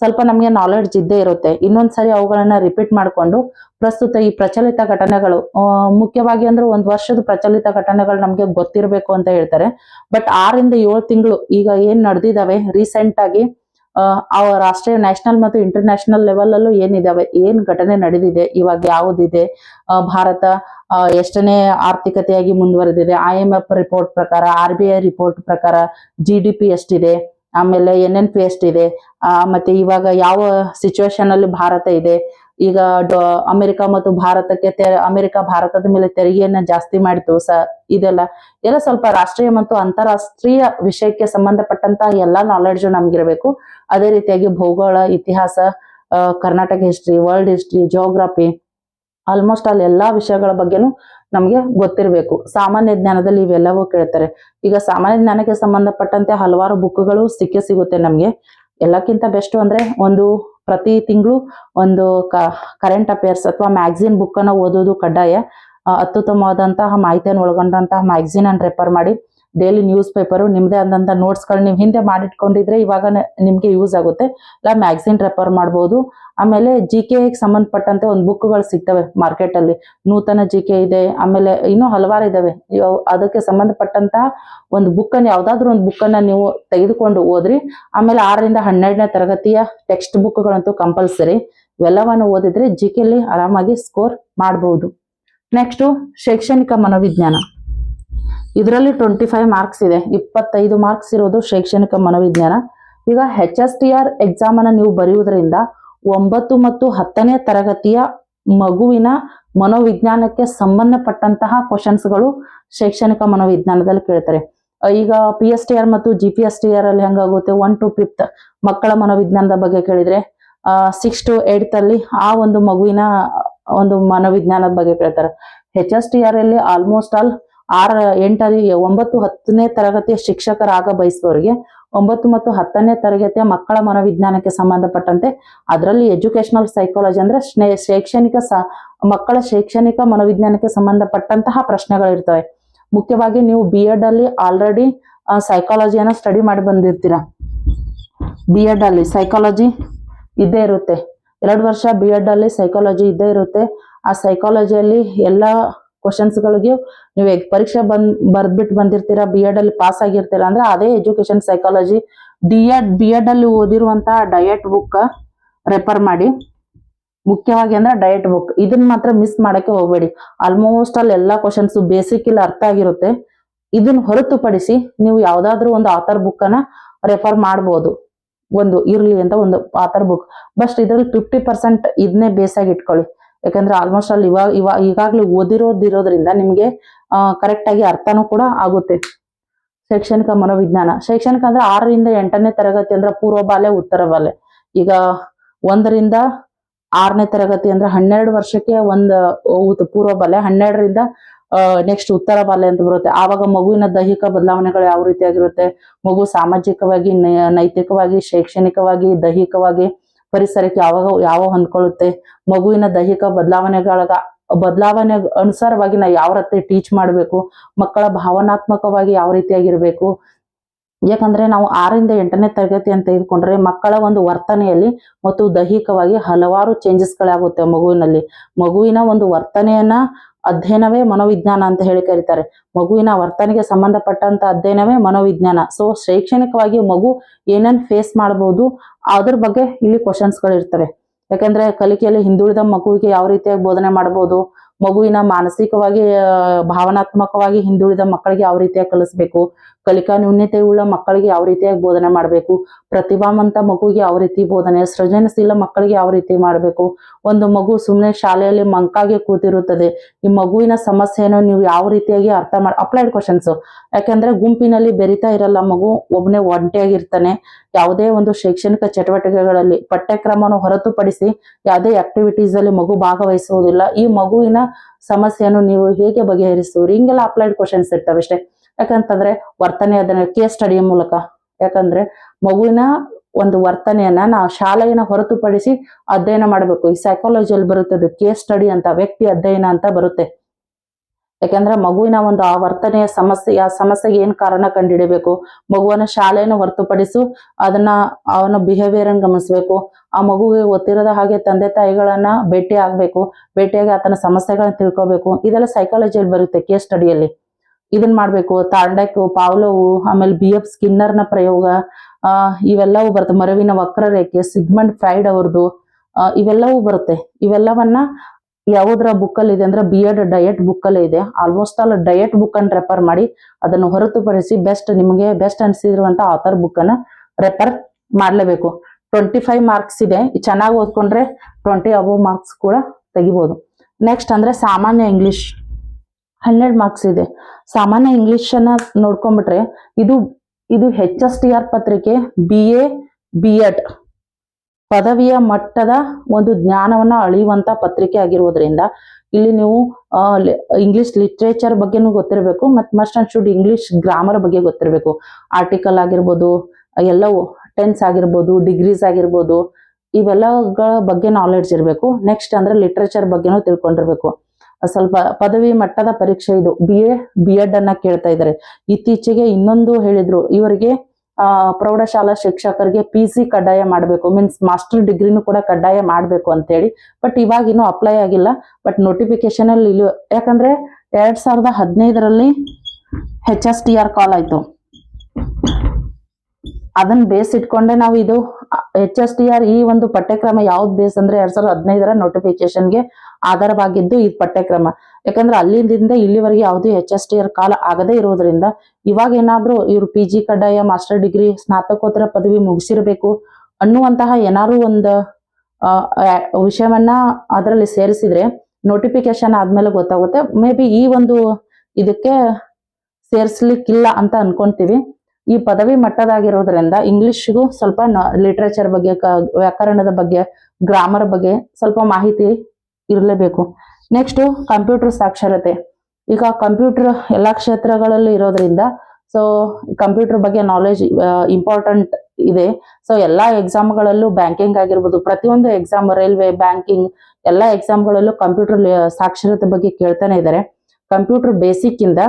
ಸ್ವಲ್ಪ ನಮಗೆ ನಾಲೆಡ್ಜ್ ಇದ್ದೇ ಇರುತ್ತೆ. ಇನ್ನೊಂದ್ಸರಿ ಅವುಗಳನ್ನ ರಿಪೀಟ್ ಮಾಡಿಕೊಂಡು ಪ್ರಸ್ತುತ ಈ ಪ್ರಚಲಿತ ಘಟನೆಗಳು ಮುಖ್ಯವಾಗಿ ಅಂದ್ರೆ ಒಂದು ವರ್ಷದ ಪ್ರಚಲಿತ ಘಟನೆಗಳು ನಮಗೆ ಗೊತ್ತಿರಬೇಕು ಅಂತ ಹೇಳ್ತಾರೆ. ಬಟ್ ಆರಿಂದ ಏಳು ತಿಂಗಳು ಈಗ ಏನ್ ನಡೆದಿದ್ದಾವೆ ರೀಸೆಂಟ್ ಆಗಿ ಆ, ರಾಷ್ಟ್ರೀಯ ನ್ಯಾಷನಲ್ ಮತ್ತು ಇಂಟರ್ನ್ಯಾಷನಲ್ ಲೆವೆಲ್ ಅಲ್ಲೂ ಏನಿದಾವೆ? ಏನ್ ಘಟನೆ ನಡೆದಿದೆ? ಇವಾಗ ಯಾವುದಿದೆ? ಭಾರತ ಎಷ್ಟನೇ ಆರ್ಥಿಕತೆಯಾಗಿ ಮುಂದುವರೆದಿದೆ ಐ ಎಂ ಎಫ್ ರಿಪೋರ್ಟ್ ಪ್ರಕಾರ ಆರ್ ಬಿ ಐ ರಿಪೋರ್ಟ್ ಪ್ರಕಾರ ಜಿ ಡಿ ಪಿ ಎಷ್ಟಿದೆ, ಆಮೇಲೆ ಎನ್ ಎನ್ ಪಿ ಎಷ್ಟಿದೆ ಮತ್ತೆ ಇವಾಗ ಯಾವ ಸಿಚುವೇಶನ್ ಅಲ್ಲಿ ಭಾರತ ಇದೆ, ಈಗ ಅಮೆರಿಕ ಮತ್ತು ಭಾರತಕ್ಕೆ ಅಮೆರಿಕ ಭಾರತದ ಮೇಲೆ ತೆರಿಗೆಯನ್ನ ಜಾಸ್ತಿ ಮಾಡಿತು, ಸ, ಇದೆಲ್ಲ. ಎಲ್ಲ ಸ್ವಲ್ಪ ರಾಷ್ಟ್ರೀಯ ಮತ್ತು ಅಂತಾರಾಷ್ಟ್ರೀಯ ವಿಷಯಕ್ಕೆ ಸಂಬಂಧಪಟ್ಟಂತ ಎಲ್ಲಾ ನಾಲೆಡ್ಜ್ ನಮ್ಗಿರ್ಬೇಕು. ಅದೇ ರೀತಿಯಾಗಿ ಭೂಗೋಳ, ಇತಿಹಾಸ Karnataka history world history geography almost ಅಲ್ಲಿ ಎಲ್ಲಾ ವಿಷಯಗಳ ಬಗ್ಗೆನೂ ನಮಗೆ ಗೊತ್ತಿರಬೇಕು. ಸಾಮಾನ್ಯ ಜ್ಞಾನದಲ್ಲಿ ಇವೆಲ್ಲವೂ ಕೇಳ್ತಾರೆ. ಈಗ ಸಾಮಾನ್ಯ ಜ್ಞಾನಕ್ಕೆ ಸಂಬಂಧಪಟ್ಟಂತೆ ಹಲವಾರು ಬುಕ್ಗಳು ಸಿಕ್ಕೇ ಸಿಗುತ್ತೆ ನಮಗೆ. ಎಲ್ಲಕ್ಕಿಂತ ಬೆಸ್ಟ್ ಅಂದ್ರೆ ಒಂದು ಪ್ರತಿ ತಿಂಗಳು ಒಂದು ಕರೆಂಟ್ ಅಫೇರ್ಸ್ ಅಥವಾ ಮ್ಯಾಗ್ಝಿನ್ ಬುಕ್ ಅನ್ನ ಓದೋದು ಕಡ್ಡಾಯ. ಅತ್ಯುತ್ತಮವಾದಂತಹ ಮಾಹಿತಿಯನ್ನು ಒಳಗೊಂಡಂತಹ ಮ್ಯಾಗ್ಝಿನ್ ಅನ್ನು ರೆಫರ್ ಮಾಡಿ. ಡೈಲಿ ನ್ಯೂಸ್ ಪೇಪರು ನಿಮ್ದೇ ಆದಂತ ನೋಟ್ಸ್ಗಳು ನೀವು ಹಿಂದೆ ಮಾಡಿಟ್ಕೊಂಡಿದ್ರೆ ಇವಾಗ ನಿಮಗೆ ಯೂಸ್ ಆಗುತ್ತೆ. ಇಲ್ಲ ಮ್ಯಾಗ್ಝಿನ್ ರೆಫರ್ ಮಾಡ್ಬೋದು. ಆಮೇಲೆ ಜಿ ಕೆ ಸಂಬಂಧಪಟ್ಟಂತೆ ಒಂದು ಬುಕ್ಗಳು ಸಿಗ್ತವೆ ಮಾರ್ಕೆಟ್ ಅಲ್ಲಿ. ನೂತನ ಜಿ ಕೆ ಇದೆ, ಆಮೇಲೆ ಇನ್ನೂ ಹಲವಾರು ಇದಾವೆ. ಇವು ಅದಕ್ಕೆ ಸಂಬಂಧಪಟ್ಟಂತಹ ಒಂದು ಬುಕ್ ಅನ್ನ ಯಾವ್ದಾದ್ರು ಒಂದು ಬುಕ್ ಅನ್ನ ನೀವು ತೆಗೆದುಕೊಂಡು ಓದ್ರಿ ಆಮೇಲೆ ಆರರಿಂದ ಹನ್ನೆರಡನೇ ತರಗತಿಯ ಟೆಕ್ಸ್ಟ್ ಬುಕ್ಗಳಂತೂ ಕಂಪಲ್ಸರಿ ಇವೆಲ್ಲವನ್ನು ಓದಿದ್ರೆ ಜಿ ಕೆಲಿ ಆರಾಮಾಗಿ ಸ್ಕೋರ್ ಮಾಡಬಹುದು ನೆಕ್ಸ್ಟ್ ಶೈಕ್ಷಣಿಕ ಮನೋವಿಜ್ಞಾನ. ಇದರಲ್ಲಿ ಟ್ವೆಂಟಿ ಫೈವ್ ಮಾರ್ಕ್ಸ್ ಇದೆ. ಇಪ್ಪತ್ತೈದು ಮಾರ್ಕ್ಸ್ ಇರೋದು ಶೈಕ್ಷಣಿಕ ಮನೋವಿಜ್ಞಾನ. ಈಗ H S T R exam ಅನ್ನ ನೀವು ಬರೆಯುವುದರಿಂದ ಒಂಬತ್ತು ಮತ್ತು ಹತ್ತನೇ ತರಗತಿಯ ಮಗುವಿನ ಮನೋವಿಜ್ಞಾನಕ್ಕೆ ಸಂಬಂಧಪಟ್ಟಂತಹ ಕ್ವಶನ್ಸ್ಗಳು ಶೈಕ್ಷಣಿಕ ಮನೋವಿಜ್ಞಾನದಲ್ಲಿ ಕೇಳ್ತಾರೆ. ಈಗ ಪಿ ಎಸ್ ಟಿ ಆರ್ ಮತ್ತು G P S T R ಅಲ್ಲಿ ಹೆಂಗಾಗುತ್ತೆ? ಒನ್ ಟು ಫಿಫ್ತ್ ಮಕ್ಕಳ ಮನೋವಿಜ್ಞಾನದ ಬಗ್ಗೆ ಕೇಳಿದ್ರೆ ಸಿಕ್ಸ್ ಟು ಏಟ್ ಅಲ್ಲಿ ಆ ಒಂದು ಮಗುವಿನ ಒಂದು ಮನೋವಿಜ್ಞಾನದ ಬಗ್ಗೆ ಕೇಳ್ತಾರೆ. ಎಚ್ ಎಸ್ ಟಿ ಆರ್ ಅಲ್ಲಿ ಆಲ್ಮೋಸ್ಟ್ ಆಲ್ ಆರ, ಎಂಟನೇ, ಒಂಬತ್ತು, ಹತ್ತನೇ ತರಗತಿಯ ಶಿಕ್ಷಕರಾಗ ಬಯಸುವವರಿಗೆ ಒಂಬತ್ತು ಮತ್ತು ಹತ್ತನೇ ತರಗತಿಯ ಮಕ್ಕಳ ಮನೋವಿಜ್ಞಾನಕ್ಕೆ ಸಂಬಂಧಪಟ್ಟಂತೆ ಅದರಲ್ಲಿ ಎಜುಕೇಶನಲ್ ಸೈಕಾಲಜಿ ಅಂದ್ರೆ ಶೈಕ್ಷಣಿಕ ಸ, ಮಕ್ಕಳ ಶೈಕ್ಷಣಿಕ ಮನೋವಿಜ್ಞಾನಕ್ಕೆ ಸಂಬಂಧಪಟ್ಟಂತಹ ಪ್ರಶ್ನೆಗಳಿರ್ತವೆ. ಮುಖ್ಯವಾಗಿ ನೀವು ಬಿ ಎಡ್ ಅಲ್ಲಿ ಆಲ್ರೆಡಿ ಸೈಕಾಲಜಿಯನ್ನ ಸ್ಟಡಿ ಮಾಡಿ ಬಂದಿರ್ತೀರ. ಬಿ ಎಡ್ ಅಲ್ಲಿ ಸೈಕಾಲಜಿ ಇದ್ದೇ ಇರುತ್ತೆ. ಎರಡು ವರ್ಷ ಬಿ ಎಡ್ ಅಲ್ಲಿ ಸೈಕಾಲಜಿ ಇದ್ದೇ ಇರುತ್ತೆ. ಆ ಸೈಕಾಲಜಿಯಲ್ಲಿ ಎಲ್ಲ ಕ್ವಶನ್ಸ್ಗಳಿಗೂ ನೀವು ಪರೀಕ್ಷೆ ಬಂದ್ ಬರ್ದ್ಬಿಟ್ಟು ಬಂದಿರ್ತೀರಾ ಬಿ ಎಡ್ ಅಲ್ಲಿ ಪಾಸ್ ಆಗಿರ್ತೀರಾ ಅಂದ್ರೆ ಅದೇ education psychology D Ed B Ed ಅಲ್ಲಿ ಓದಿರುವಂತಹ ಡಯಟ್ ಬುಕ್ ರೆಫರ್ ಮಾಡಿ. ಮುಖ್ಯವಾಗಿ ಅಂದ್ರೆ ಡಯಟ್ ಬುಕ್ ಇದನ್ನ ಮಾತ್ರ ಮಿಸ್ ಮಾಡಕ್ಕೆ ಹೋಗ್ಬೇಡಿ. ಆಲ್ಮೋಸ್ಟ್ ಅಲ್ಲಿ ಎಲ್ಲಾ ಕ್ವಶನ್ಸ್ ಬೇಸಿಕ್ ಇಲ್ಲಿ ಅರ್ಥ ಆಗಿರುತ್ತೆ. ಇದನ್ನ ಹೊರತುಪಡಿಸಿ ನೀವು ಯಾವ್ದಾದ್ರು ಒಂದು ಆಥರ್ ಬುಕ್ ಅನ್ನ ರೆಫರ್ ಮಾಡಬಹುದು ಒಂದು ಇರ್ಲಿ ಅಂತ ಒಂದು ಆಥರ್ ಬುಕ್ ಬಸ್ಟ್ ಇದ್ರಲ್ಲಿ ಫಿಫ್ಟಿ ಪರ್ಸೆಂಟ್ ಇದನ್ನೇ ಬೇಸಾಗಿ ಇಟ್ಕೊಳ್ಳಿ. ಯಾಕಂದ್ರೆ ಆಲ್ಮೋಸ್ಟ್ ಅಲ್ಲಿ ಇವಾಗ ಇವಾಗ, ಈಗಾಗಲೇ ಓದಿರೋದಿರೋದ್ರಿಂದ ನಿಮಗೆ ಕರೆಕ್ಟ್ ಆಗಿ ಅರ್ಥನೂ ಕೂಡ ಆಗುತ್ತೆ. ಶೈಕ್ಷಣಿಕ ಮನೋವಿಜ್ಞಾನ. ಶೈಕ್ಷಣಿಕ ಅಂದ್ರೆ ಆರರಿಂದ ಎಂಟನೇ ತರಗತಿ ಅಂದ್ರೆ ಪೂರ್ವ ಬಾಲೆ ಉತ್ತರ ಬಾಲೆ ಈಗ ಒಂದರಿಂದ ಆರನೇ ತರಗತಿ ಅಂದ್ರೆ ಹನ್ನೆರಡು ವರ್ಷಕ್ಕೆ ಒಂದು ಪೂರ್ವ ಬಾಲೆ ಹನ್ನೆರಡರಿಂದ ನೆಕ್ಸ್ಟ್ ಉತ್ತರ ಬಾಲೆ ಅಂತ ಬರುತ್ತೆ. ಆವಾಗ ಮಗುವಿನ ದೈಹಿಕ ಬದಲಾವಣೆಗಳು ಯಾವ ರೀತಿಯಾಗಿರುತ್ತೆ? ಮಗು ಸಾಮಾಜಿಕವಾಗಿ ನೈತಿಕವಾಗಿ, ಶೈಕ್ಷಣಿಕವಾಗಿ, ದೈಹಿಕವಾಗಿ ಪರಿಸರಕ್ಕೆ ಯಾವಾಗ ಯಾವ ಹೊಂದ್ಕೊಳ್ಳುತ್ತೆ? ಮಗುವಿನ ದೈಹಿಕ ಬದಲಾವಣೆಗಳ ಬದಲಾವಣೆ ಅನುಸಾರವಾಗಿ ನಾವು ಯಾವ ರೀತಿ ಟೀಚ್ ಮಾಡಬೇಕು? ಮಕ್ಕಳ ಭಾವನಾತ್ಮಕವಾಗಿ ಯಾವ ರೀತಿಯಾಗಿರಬೇಕು? ಯಾಕಂದ್ರೆ ನಾವು ಆರರಿಂದ ಎಂಟನೇ ತರಗತಿ ಅಂತ ತೆಗೆದುಕೊಂಡ್ರೆ ಮಕ್ಕಳ ಒಂದು ವರ್ತನೆಯಲ್ಲಿ ಮತ್ತು ದೈಹಿಕವಾಗಿ ಹಲವಾರು ಚೇಂಜಸ್ಗಳಾಗುತ್ತೆ ಮಗುವಿನಲ್ಲಿ. ಮಗುವಿನ ಒಂದು ವರ್ತನೆಯನ್ನ ಅಧ್ಯಯನವೇ ಮನೋವಿಜ್ಞಾನ ಅಂತ ಹೇಳಿ ಕರೀತಾರೆ. ಮಗುವಿನ ವರ್ತನೆಗೆ ಸಂಬಂಧಪಟ್ಟಂತ ಅಧ್ಯಯನವೇ ಮನೋವಿಜ್ಞಾನ. ಸೊ ಶೈಕ್ಷಣಿಕವಾಗಿ ಮಗು ಏನನ್ ಫೇಸ್ ಮಾಡಬಹುದು ಅದ್ರ ಬಗ್ಗೆ ಇಲ್ಲಿ ಕ್ವಶನ್ಸ್ಗಳು ಇರ್ತವೆ. ಯಾಕಂದ್ರೆ ಕಲಿಕೆಯಲ್ಲಿ ಹಿಂದುಳಿದ ಮಗುವಿಗೆ ಯಾವ ರೀತಿಯಾಗಿ ಬೋಧನೆ ಮಾಡಬಹುದು ಮಗುವಿನ ಮಾನಸಿಕವಾಗಿ ಭಾವನಾತ್ಮಕವಾಗಿ ಹಿಂದುಳಿದ ಮಕ್ಕಳಿಗೆ ಯಾವ ರೀತಿಯಾಗಿ ಕಲಿಸ್ಬೇಕು ಕಲಿಕಾ ನ್ಯೂನ್ಯತೆಯುಳ್ಳ ಮಕ್ಕಳಿಗೆ ಯಾವ ರೀತಿಯಾಗಿ ಬೋಧನೆ ಮಾಡಬೇಕು? ಪ್ರತಿಭಾವಂತ ಮಗುವಿಗೆ ಯಾವ ರೀತಿ ಬೋಧನೆ? ಸೃಜನಶೀಲ ಮಕ್ಕಳಿಗೆ ಯಾವ ರೀತಿ ಮಾಡಬೇಕು? ಒಂದು ಮಗು ಸುಮ್ಮನೆ ಶಾಲೆಯಲ್ಲಿ ಮಂಕಾಗೆ ಕೂತಿರುತ್ತದೆ. ಈ ಮಗುವಿನ ಸಮಸ್ಯೆಯನ್ನು ನೀವು ಯಾವ ರೀತಿಯಾಗಿ ಅರ್ಥ ಮಾಡಿ ಅಪ್ಲೈಡ್ ಕ್ವಶನ್ಸ್ ಯಾಕಂದ್ರೆ ಗುಂಪಿನಲ್ಲಿ ಬೆರಿತಾ ಇರಲ್ಲ ಮಗು ಒಬ್ಬನೇ ಒಂಟಿಯಾಗಿರ್ತಾನೆ. ಯಾವುದೇ ಒಂದು ಶೈಕ್ಷಣಿಕ ಚಟುವಟಿಕೆಗಳಲ್ಲಿ ಪಠ್ಯಕ್ರಮವನ್ನು ಹೊರತುಪಡಿಸಿ ಯಾವುದೇ ಆಕ್ಟಿವಿಟೀಸ್ ಅಲ್ಲಿ ಮಗು ಭಾಗವಹಿಸುವುದಿಲ್ಲ. ಈ ಮಗುವಿನ ಸಮಸ್ಯೆಯನ್ನು ನೀವು ಹೇಗೆ ಬಗೆಹರಿಸುವಿರಿ ಹಿಂಗೆಲ್ಲ ಅಪ್ಲೈಡ್ ಕ್ವಶನ್ಸ್ ಇರ್ತವೆ ಅಷ್ಟೇ. ಯಾಕಂತಂದ್ರೆ ವರ್ತನೆ ಅದನ್ನ ಕೇಸ್ ಸ್ಟಡಿಯ ಮೂಲಕ. ಯಾಕಂದ್ರೆ ಮಗುವಿನ ಒಂದು ವರ್ತನೆಯನ್ನ ನಾವು ಶಾಲೆಯನ್ನ ಹೊರತುಪಡಿಸಿ ಅಧ್ಯಯನ ಮಾಡಬೇಕು. ಈ ಸೈಕಾಲಜಿಯಲ್ಲಿ ಬರುತ್ತೆ ಅದು ಕೇಸ್ ಸ್ಟಡಿ ಅಂತ, ವ್ಯಕ್ತಿ ಅಧ್ಯಯನ ಅಂತ ಬರುತ್ತೆ. ಯಾಕಂದ್ರೆ ಮಗುವಿನ ಒಂದು ಆ ವರ್ತನೆಯ ಸಮಸ್ಯೆ, ಆ ಸಮಸ್ಯೆಗೆ ಏನ್ ಕಾರಣ ಕಂಡುಹಿಡಿಬೇಕು ಮಗುವನ್ನ ಶಾಲೆಯನ್ನು ಹೊರತುಪಡಿಸು ಅದನ್ನ ಅವನ ಬಿಹೇವಿಯರ್ ಅನ್ನು ಗಮನಿಸಬೇಕು. ಆ ಮಗುವಿಗೆ ಗೊತ್ತಿರದ ಹಾಗೆ ತಂದೆ ತಾಯಿಗಳನ್ನ ಭೇಟಿ ಆಗ್ಬೇಕು ಭೇಟಿಯಾಗಿ ಆತನ ಸಮಸ್ಯೆಗಳನ್ನ ತಿಳ್ಕೊಬೇಕು. ಇದೆಲ್ಲ ಸೈಕಾಲಜಿಯಲ್ಲಿ ಬರುತ್ತೆ ಕೇಸ್ ಸ್ಟಡಿಯಲ್ಲಿ ಇದನ್ ಮಾಡ್ಬೇಕು ತಾಂಡಕ್ ಪಾವ್ಲೋವು, ಆಮೇಲೆ ಬಿ ಎಫ್ ಸ್ಕಿನ್ನರ್ನ ಪ್ರಯೋಗ ಇವೆಲ್ಲವೂ ಬರುತ್ತೆ. ಮರವಿನ ವಕ್ರರೇಖೆ, ಸಿಗ್ಮಂಡ್ ಫ್ರೈಡ್ ಅವ್ರದ್ದು ಇವೆಲ್ಲವೂ ಬರುತ್ತೆ. ಇವೆಲ್ಲವನ್ನ ಯಾವುದರ ಬುಕ್ ಅಲ್ಲಿ ಇದೆ ಅಂದ್ರೆ ಬಿ ಎಡ್ ಡಯಟ್ ಬುಕ್ ಅಲ್ಲಿ ಇದೆ. ಆಲ್ಮೋಸ್ಟ್ ಆಲ್ ಡಯಟ್ ಬುಕ್ ಅನ್ನು ರೆಫರ್ ಮಾಡಿ ಅದನ್ನು ಹೊರತುಪಡಿಸಿ ಬೆಸ್ಟ್, ನಿಮಗೆ ಬೆಸ್ಟ್ ಅನ್ಸಿರುವಂತ ಆಥರ್ ಬುಕ್ ಅನ್ನ ರೆಫರ್ ಮಾಡ್ಲೇಬೇಕು. ಟ್ವೆಂಟಿ ಫೈವ್ ಮಾರ್ಕ್ಸ್ ಇದೆ. ಚೆನ್ನಾಗಿ ಓದ್ಕೊಂಡ್ರೆ ಟ್ವೆಂಟಿ ಅಬೋವ್ ಮಾರ್ಕ್ಸ್ ಕೂಡ ತೆಗಿಬೋದು. ನೆಕ್ಸ್ಟ್ ಅಂದ್ರೆ ಸಾಮಾನ್ಯ ಇಂಗ್ಲಿಷ್ ಹನ್ನೆರಡು ಮಾರ್ಕ್ಸ್ ಇದೆ. ಸಾಮಾನ್ಯ ಇಂಗ್ಲಿಷ್ ಅನ್ನ ನೋಡ್ಕೊಂಡ್ಬಿಟ್ರೆ ಇದು ಇದು ಹೆಚ್ ಎಸ್ ಟಿ ಆರ್ ಪತ್ರಿಕೆ ಬಿ ಎ ಬಿ ಎಡ್ ಪದವಿಯ ಮಟ್ಟದ ಒಂದು ಜ್ಞಾನವನ್ನ ಅಳಿಯುವಂತ ಪತ್ರಿಕೆ ಆಗಿರುವುದರಿಂದ ಇಲ್ಲಿ ನೀವು ಇಂಗ್ಲಿಷ್ ಲಿಟ್ರೇಚರ್ ಬಗ್ಗೆನೂ ಗೊತ್ತಿರಬೇಕು, ಮತ್ತು must and should English grammar ಬಗ್ಗೆ ಗೊತ್ತಿರಬೇಕು. ಆರ್ಟಿಕಲ್ ಆಗಿರ್ಬೋದು, ಎಲ್ಲವೂ ಟೆನ್ಸ್ ಆಗಿರ್ಬೋದು ಡಿಗ್ರೀಸ್ ಆಗಿರ್ಬೋದು, ಇವೆಲ್ಲಗಳ ಬಗ್ಗೆ ನಾಲೆಡ್ಜ್ ಇರಬೇಕು. ನೆಕ್ಸ್ಟ್ ಅಂದ್ರೆ ಲಿಟ್ರೇಚರ್ ಬಗ್ಗೆನೂ ತಿಳ್ಕೊಂಡಿರ್ಬೇಕು. ಸ್ವಲ್ಪ ಪದವಿ ಮಟ್ಟದ ಪರೀಕ್ಷೆ ಇದು. ಬಿ ಎ ಬಿ ಎಡ್ ಅನ್ನ ಕೇಳ್ತಾ ಇದ್ದಾರೆ. ಇತ್ತೀಚೆಗೆ ಇನ್ನೊಂದು ಹೇಳಿದ್ರು, ಇವರಿಗೆ, ಆ, ಪ್ರೌಢಶಾಲಾ ಶಿಕ್ಷಕರಿಗೆ ಪಿ ಸಿ ಕಡ್ಡಾಯ ಮಾಡಬೇಕು. ಮೀನ್ಸ್ ಮಾಸ್ಟರ್ ಡಿಗ್ರಿನೂ ಕೂಡ ಕಡ್ಡಾಯ ಮಾಡಬೇಕು ಅಂತೇಳಿ. ಬಟ್ ಇವಾಗ ಇನ್ನೂ ಅಪ್ಲೈ ಆಗಿಲ್ಲ. ಬಟ್ ನೋಟಿಫಿಕೇಶನ್ ಅಲ್ಲಿ ಇಲ್ಲಿ. ಯಾಕಂದ್ರೆ ಎರಡ್ ಸಾವಿರದ ಹದಿನೈದರಲ್ಲಿ H S T R call ಆಯ್ತು. ಅದನ್ನ ಬೇಸ್ ಇಟ್ಕೊಂಡೆ ನಾವು ಇದು ಎಚ್ ಎಸ್ ಟಿ ಆರ್ ಈ ಒಂದು ಪಠ್ಯಕ್ರಮ ಯಾವ್ದು ಬೇಸ್ ಅಂದ್ರೆ ಎರಡ್ ಸಾವಿರದ ಹದಿನೈದರ ನೋಟಿಫಿಕೇಶನ್ಗೆ ಆಧಾರವಾಗಿದ್ದು ಈ ಪಠ್ಯಕ್ರಮ. ಯಾಕಂದ್ರೆ ಅಲ್ಲಿಂದ ಇಲ್ಲಿವರೆಗೆ ಯಾವುದೇ ಎಚ್ ಎಸ್ ಟಿ ಆರ್ ಕಾಲ ಆಗದೇ ಇರೋದ್ರಿಂದ ಇವಾಗ ಏನಾದ್ರೂ ಇವ್ರು ಪಿ ಜಿ ಕಡ್ಡಾಯ ಮಾಸ್ಟರ್ ಡಿಗ್ರಿ ಸ್ನಾತಕೋತ್ತರ ಪದವಿ ಮುಗಿಸಿರ್ಬೇಕು ಅನ್ನುವಂತಹ ಏನಾದ್ರು ಒಂದು ವಿಷಯವನ್ನ ಅದರಲ್ಲಿ ಸೇರಿಸಿದ್ರೆ ನೋಟಿಫಿಕೇಶನ್ ಆದ್ಮೇಲೆ ಗೊತ್ತಾಗುತ್ತೆ. ಮೇ ಬಿ ಈ ಒಂದು ಇದಕ್ಕೆ ಸೇರಿಸ್ಲಿಕ್ಕಿಲ್ಲ ಅಂತ ಅನ್ಕೊಂತೀವಿ. ಈ ಪದವಿ ಮಟ್ಟದಾಗಿರೋದ್ರಿಂದ ಇಂಗ್ಲಿಷ್ಗೂ ಸ್ವಲ್ಪ ಲಿಟ್ರೇಚರ್ ಬಗ್ಗೆ ವ್ಯಾಕರಣದ ಬಗ್ಗೆ ಗ್ರಾಮರ್ ಬಗ್ಗೆ ಸ್ವಲ್ಪ ಮಾಹಿತಿ ಇರಲೇಬೇಕು. ನೆಕ್ಸ್ಟ್ ಕಂಪ್ಯೂಟರ್ ಸಾಕ್ಷರತೆ. ಈಗ ಕಂಪ್ಯೂಟರ್ ಎಲ್ಲ ಕ್ಷೇತ್ರಗಳಲ್ಲಿ ಇರೋದ್ರಿಂದ ಸೊ ಕಂಪ್ಯೂಟರ್ ಬಗ್ಗೆ ನಾಲೆಜ್ ಇಂಪಾರ್ಟೆಂಟ್ ಇದೆ. ಸೊ ಎಲ್ಲ ಎಕ್ಸಾಮ್ಗಳಲ್ಲೂ ಬ್ಯಾಂಕಿಂಗ್ ಆಗಿರ್ಬೋದು, ಪ್ರತಿಯೊಂದು ಎಕ್ಸಾಮ್ ರೈಲ್ವೆ ಬ್ಯಾಂಕಿಂಗ್ ಎಲ್ಲ ಎಕ್ಸಾಮ್ಗಳಲ್ಲೂ ಕಂಪ್ಯೂಟರ್ ಸಾಕ್ಷರತೆ ಬಗ್ಗೆ ಕೇಳ್ತಾನೆ ಇದ್ದಾರೆ ಕಂಪ್ಯೂಟರ್ ಬೇಸಿಕ್ ಇಂದ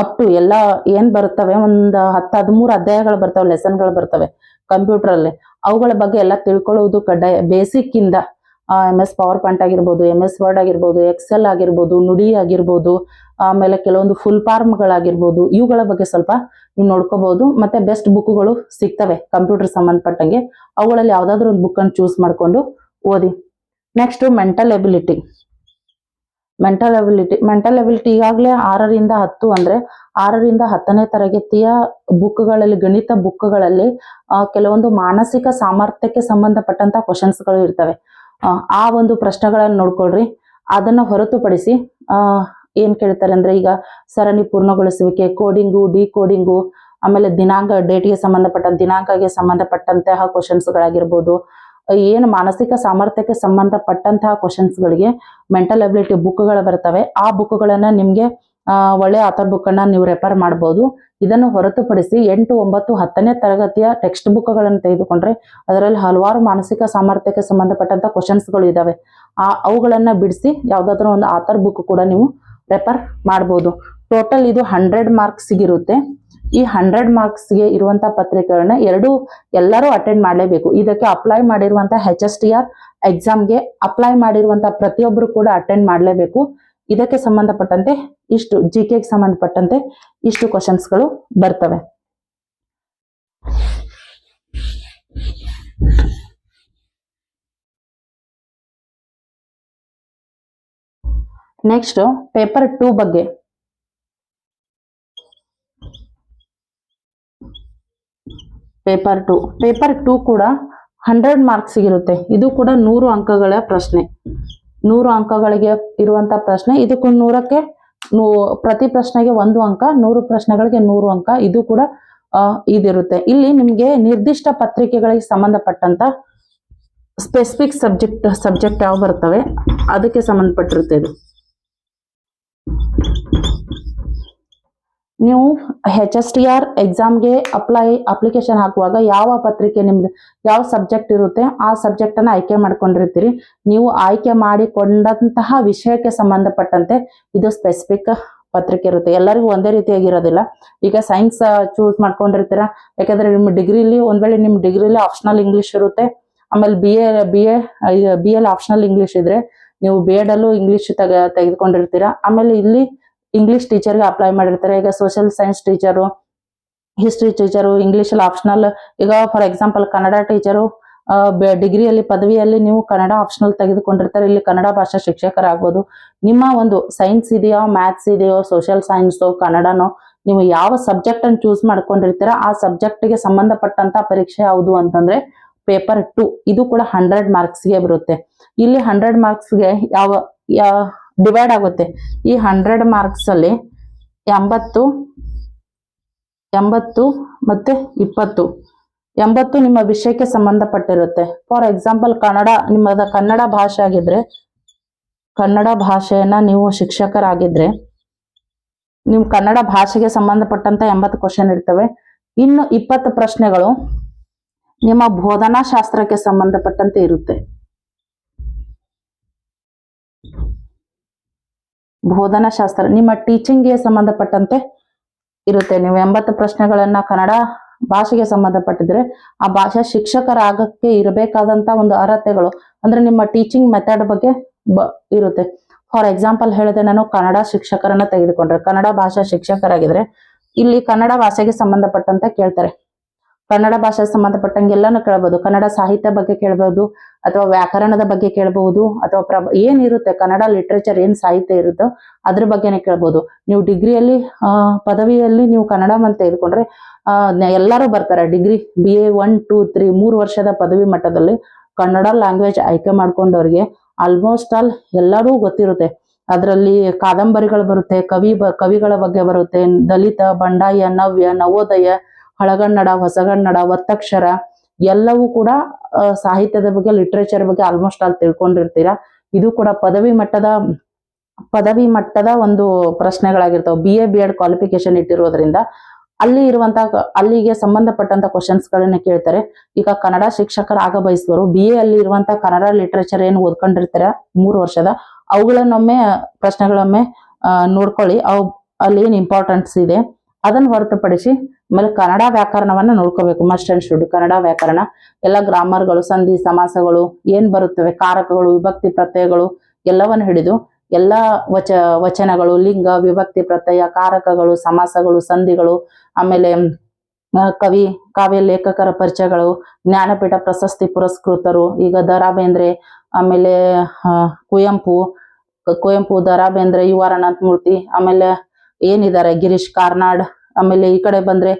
ಅಪ್ ಟು ಎಲ್ಲ ಏನ್ ಬರ್ತವೆ ಒಂದು ಹತ್ತು ಹದಿಮೂರು ಅಧ್ಯಾಯಗಳು ಬರ್ತವೆ ಲೆಸನ್ಗಳು ಬರ್ತವೆ ಕಂಪ್ಯೂಟರ್ ಅಲ್ಲಿ. ಅವುಗಳ ಬಗ್ಗೆ ಎಲ್ಲ ತಿಳ್ಕೊಳ್ಳೋದು ಕಡ್ಡಾಯ ಬೇಸಿಕ್ ಇಂದ. ಎಂಎಸ್ ಪವರ್ ಪಾಯಿಂಟ್ ಆಗಿರ್ಬೋದು ಎಂ ಎಸ್ ವರ್ಡ್ ಆಗಿರ್ಬೋದು ಎಕ್ಸೆಲ್ ಆಗಿರ್ಬೋದು, ನುಡಿ ಆಗಿರ್ಬೋದು, ಆಮೇಲೆ ಕೆಲವೊಂದು ಫುಲ್ ಫಾರ್ಮ್ಗಳಾಗಿರ್ಬೋದು ಇವುಗಳ ಬಗ್ಗೆ ಸ್ವಲ್ಪ ನೀವು ನೋಡ್ಕೋಬಹುದು ಮತ್ತೆ ಬೆಸ್ಟ್ ಬುಕ್ಗಳು ಸಿಗ್ತವೆ ಕಂಪ್ಯೂಟರ್ ಸಂಬಂಧಪಟ್ಟಂಗೆ. ಅವುಗಳಲ್ಲಿ ಯಾವ್ದಾದ್ರು ಒಂದು ಬುಕ್ ಅನ್ನು ಚೂಸ್ ಮಾಡ್ಕೊಂಡು ಓದಿ. Next mental ability mental ability mental ability ಈಗಾಗಲೇ ಆರರಿಂದ ಹತ್ತು ಅಂದ್ರೆ ಆರರಿಂದ ಹತ್ತನೇ ತರಗತಿಯ ಬುಕ್ಗಳಲ್ಲಿ ಗಣಿತ ಬುಕ್ಗಳಲ್ಲಿ ಕೆಲವೊಂದು ಮಾನಸಿಕ ಸಾಮರ್ಥ್ಯಕ್ಕೆ ಸಂಬಂಧಪಟ್ಟಂತ ಕ್ವಶನ್ಸ್ಗಳು ಇರ್ತವೆ. ಆ, ಒಂದು ಪ್ರಶ್ನೆಗಳನ್ನ ನೋಡ್ಕೊಳ್ರಿ. ಅದನ್ನ ಹೊರತುಪಡಿಸಿ ಏನ್ ಕೇಳ್ತಾರೆ ಅಂದ್ರೆ ಈಗ ಸರಣಿ ಪೂರ್ಣಗೊಳಿಸುವಿಕೆ ಕೋಡಿಂಗು ಡಿ ಕೋಡಿಂಗು ಆಮೇಲೆ ದಿನಾಂಕ ಡೇಟ್ಗೆ ಸಂಬಂಧಪಟ್ಟ ದಿನಾಂಕಗೆ ಸಂಬಂಧಪಟ್ಟಂತಹ ಕ್ವಶನ್ಸ್ಗಳಾಗಿರ್ಬೋದು ಏನು ಮಾನಸಿಕ ಸಾಮರ್ಥ್ಯಕ್ಕೆ ಸಂಬಂಧಪಟ್ಟಂತಹ ಕ್ವಶನ್ಸ್ಗಳಿಗೆ ಮೆಂಟಲ್ ಅಬಿಲಿಟಿ ಬುಕ್ಗಳು ಬರ್ತವೆ. ಆ ಬುಕ್ಗಳನ್ನು ನಿಮಗೆ ಒಳ್ಳೆ ಆಥರ್ ಬುಕ್ ಅನ್ನ ನೀವು ರೆಫರ್ ಮಾಡಬಹುದು ಇದನ್ನು ಹೊರತುಪಡಿಸಿ ಎಂಟು, ಒಂಬತ್ತು, ಹತ್ತನೇ ತರಗತಿಯ ಟೆಕ್ಸ್ಟ್ ಬುಕ್ಗಳನ್ನು ತೆಗೆದುಕೊಂಡ್ರೆ ಅದರಲ್ಲಿ ಹಲವಾರು ಮಾನಸಿಕ ಸಾಮರ್ಥ್ಯಕ್ಕೆ ಸಂಬಂಧಪಟ್ಟಂತ ಕ್ವಶನ್ಸ್ಗಳು ಇದಾವೆ. ಆ, ಅವುಗಳನ್ನ ಬಿಡಿಸಿ ಯಾವ್ದಾದ್ರು ಒಂದು ಆಥರ್ ಬುಕ್ ಕೂಡ ನೀವು ರೆಫರ್ ಮಾಡ್ಬೋದು. ಟೋಟಲ್ ಇದು ಹಂಡ್ರೆಡ್ ಮಾರ್ಕ್ಸ್ ಇರುತ್ತೆ ಈ ಹಂಡ್ರೆಡ್ ಮಾರ್ಕ್ಸ್ಗೆ ಇರುವಂತ ಪತ್ರಿಕೆಗಳನ್ನ ಎರಡು ಎಲ್ಲರೂ ಅಟೆಂಡ್ ಮಾಡಲೇಬೇಕು. ಇದಕ್ಕೆ ಅಪ್ಲೈ ಮಾಡಿರುವಂತ ಹೆಚ್ ಎಸ್ ಟಿ ಆರ್ ಎಕ್ಸಾಮ್ಗೆ ಅಪ್ಲೈ ಮಾಡಿರುವಂತ ಪ್ರತಿಯೊಬ್ಬರು ಕೂಡ ಅಟೆಂಡ್ ಮಾಡಲೇಬೇಕು. ಇದಕ್ಕೆ ಸಂಬಂಧಪಟ್ಟಂತೆ ಇಷ್ಟು ಜಿ ಕೆಗೆ ಸಂಬಂಧಪಟ್ಟಂತೆ ಇಷ್ಟು ಕ್ವಶನ್ಸ್ಗಳು ಬರ್ತವೆ. ನೆಕ್ಸ್ಟ್ ಪೇಪರ್ ಟೂ ಬಗ್ಗೆ. Paper two. ಪೇಪರ್ ಟೂ ಕೂಡ ಹಂಡ್ರೆಡ್ ಮಾರ್ಕ್ಸ್ ಇರುತ್ತೆ ಇದು ಕೂಡ ನೂರು ಅಂಕಗಳ ಪ್ರಶ್ನೆ. ನೂರು ಅಂಕಗಳಿಗೆ ಇರುವಂತ ಪ್ರಶ್ನೆ. ಇದಕ್ಕೂ ನೂರಕ್ಕೆ ನೂ- ಪ್ರತಿ ಪ್ರಶ್ನೆಗೆ ಒಂದು ಅಂಕ, ನೂರು ಪ್ರಶ್ನೆಗಳಿಗೆ ನೂರು ಅಂಕ. ಇದು ಕೂಡ ಇದಿರುತ್ತೆ. ಇಲ್ಲಿ ನಿಮ್ಗೆ ನಿರ್ದಿಷ್ಟ ಪತ್ರಿಕೆಗಳಿಗೆ ಸಂಬಂಧಪಟ್ಟಂತ ಸ್ಪೆಸಿಫಿಕ್ ಸಬ್ಜೆಕ್ಟ್ ಸಬ್ಜೆಕ್ಟ್ ಯಾವ ಬರ್ತವೆ, ಅದಕ್ಕೆ ಸಂಬಂಧಪಟ್ಟಿರುತ್ತೆ ಇದು. ನೀವು ಹೆಚ್ ಎಸ್ ಟಿ ಆರ್ ಎಕ್ಸಾಮ್ಗೆ ಅಪ್ಲೈ ಅಪ್ಲಿಕೇಶನ್ ಹಾಕುವಾಗ ಯಾವ ಪತ್ರಿಕೆ ನಿಮ್ದು, ಯಾವ ಸಬ್ಜೆಕ್ಟ್ ಇರುತ್ತೆ, ಆ ಸಬ್ಜೆಕ್ಟನ್ನು ಆಯ್ಕೆ ಮಾಡ್ಕೊಂಡಿರ್ತೀರಿ. ನೀವು ಆಯ್ಕೆ ಮಾಡಿಕೊಂಡಂತಹ ವಿಷಯಕ್ಕೆ ಸಂಬಂಧಪಟ್ಟಂತೆ ಇದು ಸ್ಪೆಸಿಫಿಕ್ ಪತ್ರಿಕೆ ಇರುತ್ತೆ. ಎಲ್ಲರಿಗೂ ಒಂದೇ ರೀತಿಯಾಗಿರೋದಿಲ್ಲ. ಈಗ ಸೈನ್ಸ್ ಚೂಸ್ ಮಾಡ್ಕೊಂಡಿರ್ತೀರಾ? ಯಾಕಂದ್ರೆ ನಿಮ್ಮ ಡಿಗ್ರಿಲಿ ಒಂದ್ ವೇಳೆ ನಿಮ್ಮ ಡಿಗ್ರಿಲಿ ಆಪ್ಷನಲ್ ಇಂಗ್ಲಿಷ್ ಇರುತ್ತೆ, ಆಮೇಲೆ B A B A B L optional English ಇದ್ರೆ, ನೀವು ಬಿ ಎಡ್ ಅಲ್ಲೂ ಇಂಗ್ಲಿಷ್ ತೆಗೆದುಕೊಂಡಿರ್ತೀರಾ. ಆಮೇಲೆ ಇಲ್ಲಿ ಇಂಗ್ಲಿಷ್ ಟೀಚರ್ಗೆ ಅಪ್ಲೈ ಮಾಡಿರ್ತಾರೆ. ಈಗ social science teacher history teacher ಇಂಗ್ಲೀಷಲ್ಲಿ ಆಪ್ಷನಲ್ ಈಗ ಫಾರ್ ಎಕ್ಸಾಂಪಲ್ ಕನ್ನಡ ಟೀಚರು ಡಿಗ್ರಿಯಲ್ಲಿ ಪದವಿಯಲ್ಲಿ ನೀವು ಕನ್ನಡ ಆಪ್ಷನಲ್ ತೆಗೆದುಕೊಂಡಿರ್ತಾರೆ. ಇಲ್ಲಿ ಕನ್ನಡ ಭಾಷಾ ಶಿಕ್ಷಕರಾಗ್ಬೋದು. ನಿಮ್ಮ ಒಂದು ಸೈನ್ಸ್ ಇದೆಯೋ ಮ್ಯಾಥ್ಸ್ ಇದೆಯೋ ಸೋಷಿಯಲ್ ಸೈನ್ಸು ಕನ್ನಡನೋ ನೀವು ಯಾವ ಸಬ್ಜೆಕ್ಟ್ ಅನ್ನು ಚೂಸ್ ಮಾಡ್ಕೊಂಡಿರ್ತೀರ, ಆ ಸಬ್ಜೆಕ್ಟ್ಗೆ ಸಂಬಂಧಪಟ್ಟಂತ ಪರೀಕ್ಷೆ ಯಾವುದು ಅಂತಂದ್ರೆ ಪೇಪರ್ ಟು ಇದು ಕೂಡ ಹಂಡ್ರೆಡ್ ಮಾರ್ಕ್ಸ್ಗೆ ಬರುತ್ತೆ. ಇಲ್ಲಿ ಹಂಡ್ರೆಡ್ ಮಾರ್ಕ್ಸ್ಗೆ ಯಾವ ಯಾವ ಡಿವೈಡ್ ಆಗುತ್ತೆ. ಈ ಹಂಡ್ರೆಡ್ ಮಾರ್ಕ್ಸ್ ಅಲ್ಲಿ ಎಂಬತ್ತು ಎಂಬತ್ತು ಮತ್ತೆ ಇಪ್ಪತ್ತು. ಎಂಬತ್ತು ನಿಮ್ಮ ವಿಷಯಕ್ಕೆ ಸಂಬಂಧಪಟ್ಟಿರುತ್ತೆ. ಫಾರ್ ಎಕ್ಸಾಂಪಲ್ ಕನ್ನಡ, ನಿಮ್ಮದ ಕನ್ನಡ ಭಾಷೆ ಆಗಿದ್ರೆ, ಕನ್ನಡ ಭಾಷೆಯನ್ನ ನೀವು ಶಿಕ್ಷಕರಾಗಿದ್ರೆ ನಿಮ್ಮ ಕನ್ನಡ ಭಾಷೆಗೆ ಸಂಬಂಧಪಟ್ಟಂತ ಎಂಬತ್ತು ಕ್ವಶನ್ ಇರ್ತವೆ. ಇನ್ನು ಇಪ್ಪತ್ತು ಪ್ರಶ್ನೆಗಳು ನಿಮ್ಮ ಬೋಧನಾ ಶಾಸ್ತ್ರಕ್ಕೆ ಸಂಬಂಧಪಟ್ಟಂತೆ ಇರುತ್ತೆ. ಬೋಧನಾ ಶಾಸ್ತ್ರ ನಿಮ್ಮ ಟೀಚಿಂಗ್ಗೆ ಸಂಬಂಧಪಟ್ಟಂತೆ ಇರುತ್ತೆ. ನೀವು ಎಂಬತ್ತು ಪ್ರಶ್ನೆಗಳನ್ನ ಕನ್ನಡ ಭಾಷೆಗೆ ಸಂಬಂಧಪಟ್ಟಿದ್ರೆ ಆ ಭಾಷಾ ಶಿಕ್ಷಕರಾಗಕ್ಕೆ ಇರಬೇಕಾದಂತ ಒಂದು ಅರ್ಹತೆಗಳು, ಅಂದ್ರೆ ನಿಮ್ಮ ಟೀಚಿಂಗ್ ಮೆಥಡ್ ಬಗ್ಗೆ ಬ- ಇರುತ್ತೆ. ಫಾರ್ ಎಕ್ಸಾಂಪಲ್ ಹೇಳಿದೆ ನಾನು ಕನ್ನಡ ಶಿಕ್ಷಕರನ್ನ ತೆಗೆದುಕೊಂಡ್ರೆ, ಕನ್ನಡ ಭಾಷಾ ಶಿಕ್ಷಕರಾಗಿದ್ರೆ ಇಲ್ಲಿ ಕನ್ನಡ ಭಾಷೆಗೆ ಸಂಬಂಧಪಟ್ಟಂತೆ ಕೇಳ್ತಾರೆ. ಕನ್ನಡ ಭಾಷೆ ಸಂಬಂಧಪಟ್ಟಂಗೆ ಎಲ್ಲಾನು ಕೇಳ್ಬೋದು. ಕನ್ನಡ ಸಾಹಿತ್ಯ ಬಗ್ಗೆ ಕೇಳ್ಬೋದು, ಅಥವಾ ವ್ಯಾಕರಣದ ಬಗ್ಗೆ ಕೇಳಬಹುದು ಅಥವಾ ಪ್ರಬ, ಏನಿರುತ್ತೆ, ಕನ್ನಡ ಲಿಟ್ರೇಚರ್ ಏನ್ ಸಾಹಿತ್ಯ ಇರುತ್ತೋ ಅದ್ರ ಬಗ್ಗೆನೇ ಕೇಳ್ಬೋದು. ನೀವು ಡಿಗ್ರಿಯಲ್ಲಿ ಪದವಿಯಲ್ಲಿ ನೀವು ಕನ್ನಡ ಅಂತ ತೆಗೆದುಕೊಂಡ್ರೆ ಎಲ್ಲರೂ ಬರ್ತಾರೆ. Degree B A one two three ಮೂರು ವರ್ಷದ ಪದವಿ ಮಟ್ಟದಲ್ಲಿ ಕನ್ನಡ ಲ್ಯಾಂಗ್ವೇಜ್ ಆಯ್ಕೆ ಮಾಡ್ಕೊಂಡವ್ರಿಗೆ ಆಲ್ಮೋಸ್ಟ್ ಆಲ್ ಎಲ್ಲರೂ ಗೊತ್ತಿರುತ್ತೆ. ಅದರಲ್ಲಿ ಕಾದಂಬರಿಗಳು ಬರುತ್ತೆ, ಕವಿ ಕವಿಗಳ ಬಗ್ಗೆ ಬರುತ್ತೆ, ದಲಿತ, ಬಂಡಾಯ, ನವ್ಯ, ನವೋದಯ ಹಳಗನ್ನಡ, ಹೊಸಗನ್ನಡ ಒತ್ತಕ್ಷರ ಎಲ್ಲವೂ ಕೂಡ ಸಾಹಿತ್ಯದ ಬಗ್ಗೆ ಲಿಟ್ರೇಚರ್ ಬಗ್ಗೆ ಆಲ್ಮೋಸ್ಟ್ ಆಲ್ ತಿಳ್ಕೊಂಡಿರ್ತೀರಾ? ಇದು ಕೂಡ ಪದವಿ ಮಟ್ಟದ ಪದವಿ ಮಟ್ಟದ ಒಂದು ಪ್ರಶ್ನೆಗಳಾಗಿರ್ತಾವೆ. B A B Ed qualification ಇಟ್ಟಿರೋದ್ರಿಂದ ಅಲ್ಲಿ ಇರುವಂತಹ ಅಲ್ಲಿಗೆ ಸಂಬಂಧಪಟ್ಟಂತ ಕ್ವಶನ್ಸ್ ಗಳನ್ನ ಕೇಳ್ತಾರೆ. ಈಗ ಕನ್ನಡ ಶಿಕ್ಷಕರಾಗ ಬಯಸುವರು ಬಿ ಎ ಅಲ್ಲಿ ಇರುವಂತಹ ಕನ್ನಡ ಲಿಟ್ರೇಚರ್ ಏನು ಓದ್ಕೊಂಡಿರ್ತಾರೆ? ಮೂರು ವರ್ಷದ, ಅವುಗಳನ್ನೊಮ್ಮೆ ಪ್ರಶ್ನೆಗಳೊಮ್ಮೆ ನೋಡ್ಕೊಳ್ಳಿ. ಅವು, ಅಲ್ಲಿ ಏನ್ ಇಂಪಾರ್ಟೆನ್ಸ್ ಇದೆ? ಅದನ್ನ ಹೊರತುಪಡಿಸಿ ಆಮೇಲೆ ಕನ್ನಡ ವ್ಯಾಕರಣವನ್ನ ನೋಡ್ಕೋಬೇಕು ಮಸ್ಟ್ ಅಂಡ್ ಶುಡ್ ಕನ್ನಡ ವ್ಯಾಕರಣ. ಎಲ್ಲ ಗ್ರಾಮರ್ಗಳು ಸಂಧಿ, ಸಮಾಸಗಳು, ಏನ್ ಬರುತ್ತವೆ, ಕಾರಕಗಳು, ವಿಭಕ್ತಿ, ಪ್ರತ್ಯಯಗಳು, ಎಲ್ಲವನ್ನು ಹಿಡಿದು ಎಲ್ಲ ವಚ, ವಚನಗಳು, ಲಿಂಗ, ವಿಭಕ್ತಿ, ಪ್ರತ್ಯಯ, ಕಾರಕಗಳು, ಸಮಾಸಗಳು, ಸಂಧಿಗಳು, ಆಮೇಲೆ ಕವಿ, ಕಾವ್ಯ ಲೇಖಕರ ಪರಿಚಯಗಳು, ಜ್ಞಾನಪೀಠ ಪ್ರಶಸ್ತಿ ಪುರಸ್ಕೃತರು, ಈಗ ದ ಬೇಂದ್ರೆ ಆಮೇಲೆ ಕುವೆಂಪು ಕುವೆಂಪು ದ ರಾ ಬೇಂದ್ರೆ ಯುವ ಮೂರ್ತಿ ಆಮೇಲೆ ಏನಿದ್ದಾರೆ, ಗಿರೀಶ್ ಕಾರ್ನಾಡ್ ಆಮೇಲೆ ಈ ಕಡೆ ಬಂದ್ರೆ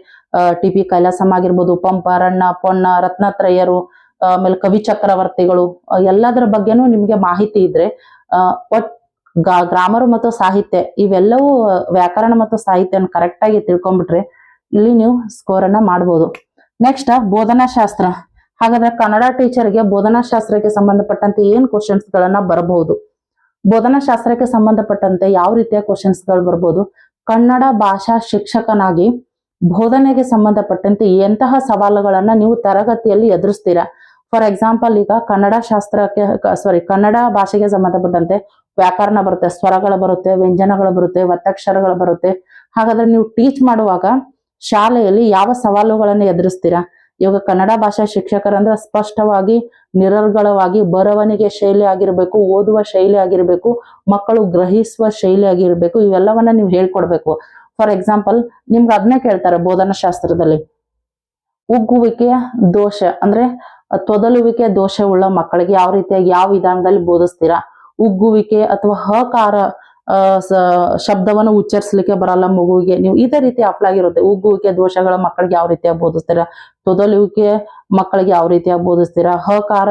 ಟಿ ಪಿ ಕೈಲಾಸಂ ಆಗಿರ್ಬೋದು, ಪಂಪ ರಣ್ಣ ಪೊನ್ನ, ರತ್ನತ್ರಯರು ಆಮೇಲೆ ಕವಿ ಚಕ್ರವರ್ತಿಗಳು ಎಲ್ಲದರ ಬಗ್ಗೆನೂ ನಿಮಗೆ ಮಾಹಿತಿ ಇದ್ರೆ ಒಟ್ ಗ್ರಾಮರು ಮತ್ತು ಸಾಹಿತ್ಯ ಇವೆಲ್ಲವೂ ವ್ಯಾಕರಣ ಮತ್ತು ಸಾಹಿತ್ಯವನ್ನು ಕರೆಕ್ಟ್ ಆಗಿ ತಿಳ್ಕೊಂಡ್ಬಿಟ್ರೆ ಇಲ್ಲಿ ನೀವು ಸ್ಕೋರ್ ಅನ್ನ ಮಾಡ್ಬೋದು. ನೆಕ್ಸ್ಟ್ ಬೋಧನಾ ಶಾಸ್ತ್ರ ಹಾಗಾದ್ರೆ ಕನ್ನಡ ಟೀಚರ್ಗೆ ಬೋಧನಾ ಶಾಸ್ತ್ರಕ್ಕೆ ಸಂಬಂಧಪಟ್ಟಂತೆ ಏನ್ ಕ್ವಶನ್ಸ್ ಗಳನ್ನ ಬರಬಹುದು? ಬೋಧನಾ ಶಾಸ್ತ್ರಕ್ಕೆ ಸಂಬಂಧಪಟ್ಟಂತೆ ಯಾವ ರೀತಿಯ ಕ್ವಶನ್ಸ್ಗಳು ಬರ್ಬೋದು? ಕನ್ನಡ ಭಾಷಾ ಶಿಕ್ಷಕನಾಗಿ ಬೋಧನೆಗೆ ಸಂಬಂಧಪಟ್ಟಂತೆ ಎಂತಹ ಸವಾಲುಗಳನ್ನ ನೀವು ತರಗತಿಯಲ್ಲಿ ಎದುರಿಸ್ತೀರಾ? ಫಾರ್ ಎಕ್ಸಾಂಪಲ್ ಈಗ ಕನ್ನಡ ಶಾಸ್ತ್ರಕ್ಕೆ ಸಾರಿ ಕನ್ನಡ ಭಾಷೆಗೆ ಸಂಬಂಧಪಟ್ಟಂತೆ ವ್ಯಾಕರಣ ಬರುತ್ತೆ, ಸ್ವರಗಳು ಬರುತ್ತೆ, ವ್ಯಂಜನಗಳು ಬರುತ್ತೆ, ಒತ್ತಕ್ಷರಗಳು ಬರುತ್ತೆ. ಹಾಗಾದ್ರೆ ನೀವು ಟೀಚ್ ಮಾಡುವಾಗ ಶಾಲೆಯಲ್ಲಿ ಯಾವ ಸವಾಲುಗಳನ್ನು ಎದುರಿಸ್ತೀರಾ? ಇವಾಗ ಕನ್ನಡ ಭಾಷಾ ಶಿಕ್ಷಕರಂದ್ರೆ ಸ್ಪಷ್ಟವಾಗಿ ನಿರರ್ಗಳವಾಗಿ ಬರವಣಿಗೆ ಶೈಲಿ ಆಗಿರ್ಬೇಕು, ಓದುವ ಶೈಲಿ ಆಗಿರ್ಬೇಕು, ಮಕ್ಕಳು ಗ್ರಹಿಸುವ ಶೈಲಿ ಆಗಿರ್ಬೇಕು, ಇವೆಲ್ಲವನ್ನ ನೀವು ಹೇಳ್ಕೊಡ್ಬೇಕು. ಫಾರ್ ಎಕ್ಸಾಂಪಲ್ ನಿಮ್ಗೆ ಅದನ್ನೇ ಕೇಳ್ತಾರೆ ಬೋಧನಾ ಶಾಸ್ತ್ರದಲ್ಲಿ ಉಗ್ಗುವಿಕೆಯ ದೋಷ ಅಂದ್ರೆ ತೊದಲುವಿಕೆ ದೋಷವುಳ್ಳ ಮಕ್ಕಳಿಗೆ ಯಾವ ರೀತಿಯಾಗಿ ಯಾವ ವಿಧಾನದಲ್ಲಿ ಬೋಧಿಸ್ತೀರಾ? ಉಗ್ಗುವಿಕೆ ಅಥವಾ ಹಕಾರ ಶಬ್ದವನ್ನು ಉಚ್ಚರಿಸಲಿಕ್ಕೆ ಬರಲ್ಲ, ಮಗುವಿಗೆ. ನೀವು ಇದೇ ರೀತಿ ಅಪ್ಲಾಗಿರುತ್ತೆ ಉಗ್ಗುವಿಕೆ, ದೋಷಗಳ ಮಕ್ಕಳಿಗೆ ಯಾವ ರೀತಿಯಾಗಿ ಬೋಧಿಸ್ತೀರಾ? ತೊದಲುವಿಕೆ ಮಕ್ಕಳಿಗೆ ಯಾವ ರೀತಿಯಾಗಿ ಬೋಧಿಸ್ತೀರಾ? ಹಕಾರ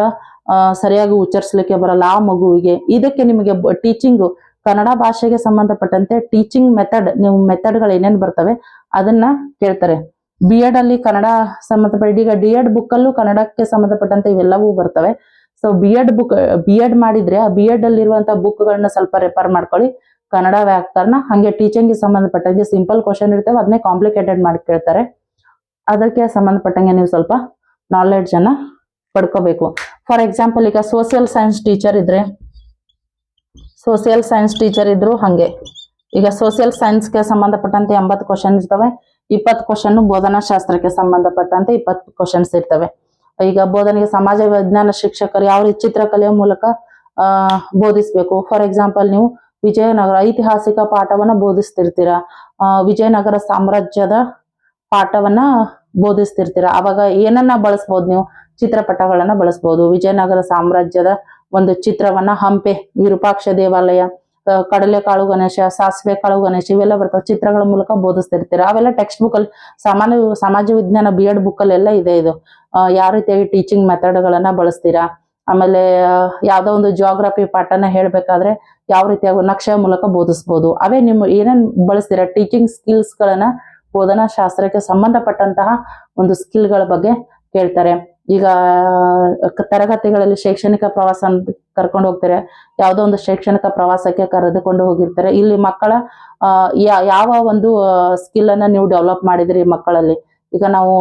ಸರಿಯಾಗಿ ಉಚ್ಚರಿಸಲಿಕ್ಕೆ ಬರಲ್ಲ ಆ ಮಗುವಿಗೆ. ಇದಕ್ಕೆ ನಿಮಗೆ ಟೀಚಿಂಗ್ ಕನ್ನಡ ಭಾಷೆಗೆ ಸಂಬಂಧಪಟ್ಟಂತೆ ಟೀಚಿಂಗ್ ಮೆಥಡ್ ನೀವು ಮೆಥಡ್ಗಳು ಏನೇನು ಬರ್ತವೆ ಅದನ್ನ ಕೇಳ್ತಾರೆ. ಬಿ ಎಡ್ ಅಲ್ಲಿ ಕನ್ನಡ ಸಂಬಂಧಪಟ್ಟ, ಈಗ ಡಿ ಎಡ್ ಬುಕ್ ಅಲ್ಲೂ ಕನ್ನಡಕ್ಕೆ ಸಂಬಂಧಪಟ್ಟಂತೆ ಇವೆಲ್ಲವೂ ಬರ್ತವೆ. So B Ed book B Ed ಮಾಡಿದ್ರೆ ಆ ಬಿ ಎಡ್ ಬುಕ್ ಗಳನ್ನ ಸ್ವಲ್ಪ ರೆಫರ್ ಮಾಡ್ಕೊಳ್ಳಿ. ಕನ್ನಡ ವ್ಯಾಕರಣ, ಹಂಗೆ ಟೀಚಿಂಗ್ ಸಂಬಂಧಪಟ್ಟಂಗೆ ಸಿಂಪಲ್ ಕ್ವಶನ್ ಇರ್ತವೆ, ಅದನ್ನೇ ಕಾಂಪ್ಲಿಕೇಟೆಡ್ ಮಾಡಿ ಕೇಳ್ತಾರೆ. ಅದಕ್ಕೆ ಸಂಬಂಧಪಟ್ಟಂಗೆ ನೀವು ಸ್ವಲ್ಪ ನಾಲೆಡ್ಜ್ ಅನ್ನ ಪಡ್ಕೋಬೇಕು. ಫಾರ್ ಎಕ್ಸಾಂಪಲ್ ಈಗ ಸೋಷಿಯಲ್ ಸೈನ್ಸ್ ಟೀಚರ್ ಇದ್ರೆ ಸೋಷಿಯಲ್ ಸೈನ್ಸ್ ಟೀಚರ್ ಇದ್ರು ಹಂಗೆ. ಈಗ ಸೋಷಿಯಲ್ ಸೈನ್ಸ್ಗೆ ಸಂಬಂಧಪಟ್ಟಂತೆ ಎಂಬತ್ತು ಕ್ವಶನ್ ಇರ್ತವೆ, ಇಪ್ಪತ್ತು ಕ್ವಶನ್ ಬೋಧನಾ ಶಾಸ್ತ್ರಕ್ಕೆ ಸಂಬಂಧಪಟ್ಟಂತೆ ಇಪ್ಪತ್ತು ಕ್ವಶನ್ಸ್ ಇರ್ತವೆ. ಈಗ ಬೋಧನೆಗೆ ಸಮಾಜ ವಿಜ್ಞಾನ ಶಿಕ್ಷಕರು ಯಾವ ರೀತಿ ಚಿತ್ರಕಲೆಯ ಮೂಲಕ ಬೋಧಿಸ್ಬೇಕು? ಫಾರ್ ಎಕ್ಸಾಂಪಲ್ ನೀವು ವಿಜಯನಗರ ಐತಿಹಾಸಿಕ ಪಾಠವನ್ನ ಬೋಧಿಸ್ತಿರ್ತೀರ. ವಿಜಯನಗರ ಸಾಮ್ರಾಜ್ಯದ ಪಾಠವನ್ನ ಬೋಧಿಸ್ತಿರ್ತೀರ. ಅವಾಗ ಏನನ್ನ ಬಳಸ್ಬೋದು ನೀವು? ಚಿತ್ರಪಟಗಳನ್ನ ಬಳಸ್ಬೋದು. ವಿಜಯನಗರ ಸಾಮ್ರಾಜ್ಯದ ಒಂದು ಚಿತ್ರವನ್ನ ಹಂಪೆ ವಿರೂಪಾಕ್ಷ ದೇವಾಲಯ ಕಡಲೆಕಾಳು ಗಣೇಶ, ಸಾಸಿವೆ ಕಾಳು ಗಣೇಶ, ಇವೆಲ್ಲ ಬರ್ತಾವೆ. ಚಿತ್ರಗಳ ಮೂಲಕ ಬೋಧಿಸ್ತಿರ್ತೀರ. ಅವೆಲ್ಲ ಟೆಕ್ಸ್ಟ್ ಬುಕ್ ಅಲ್ಲಿ ಸಾಮಾನ್ಯ ಸಮಾಜ ವಿಜ್ಞಾನ ಬಿ ಎಡ್ ಬುಕ್ ಅಲ್ಲಿ ಎಲ್ಲ ಇದೆ ಇದು. ಯಾವ ರೀತಿಯಾಗಿ ಟೀಚಿಂಗ್ ಮೆಥಡ್ಗಳನ್ನು ಬಳಸ್ತೀರಾ? ಆಮೇಲೆ ಯಾವುದೋ ಒಂದು ಜಿಯೋಗ್ರಫಿ ಪಾಠನ ಹೇಳ್ಬೇಕಾದ್ರೆ ಯಾವ ರೀತಿಯಾಗಿ ನಕ್ಷೆಯ ಮೂಲಕ ಬೋಧಿಸ್ಬೋದು. ಅವೇ ನಿಮ್ಮ ಏನೇನ್ ಬಳಸ್ತೀರಾ? ಟೀಚಿಂಗ್ ಸ್ಕಿಲ್ಸ್ ಗಳನ್ನ ಬೋಧನಾ ಶಾಸ್ತ್ರಕ್ಕೆ ಸಂಬಂಧಪಟ್ಟಂತಹ ಒಂದು ಸ್ಕಿಲ್ಗಳ ಬಗ್ಗೆ ಕೇಳ್ತಾರೆ. ಈಗ ತರಗತಿಗಳಲ್ಲಿ ಶೈಕ್ಷಣಿಕ ಪ್ರವಾಸ ಕರ್ಕೊಂಡು ಹೋಗ್ತಾರೆ. ಯಾವುದೋ ಒಂದು ಶೈಕ್ಷಣಿಕ ಪ್ರವಾಸಕ್ಕೆ ಕರೆದುಕೊಂಡು ಹೋಗಿರ್ತಾರೆ. ಇಲ್ಲಿ ಮಕ್ಕಳ ಯಾವ ಒಂದು ಸ್ಕಿಲ್ ಅನ್ನ ನೀವು ಡೆವಲಪ್ ಮಾಡಿದ್ರಿ ಮಕ್ಕಳಲ್ಲಿ? ಈಗ ನಾವು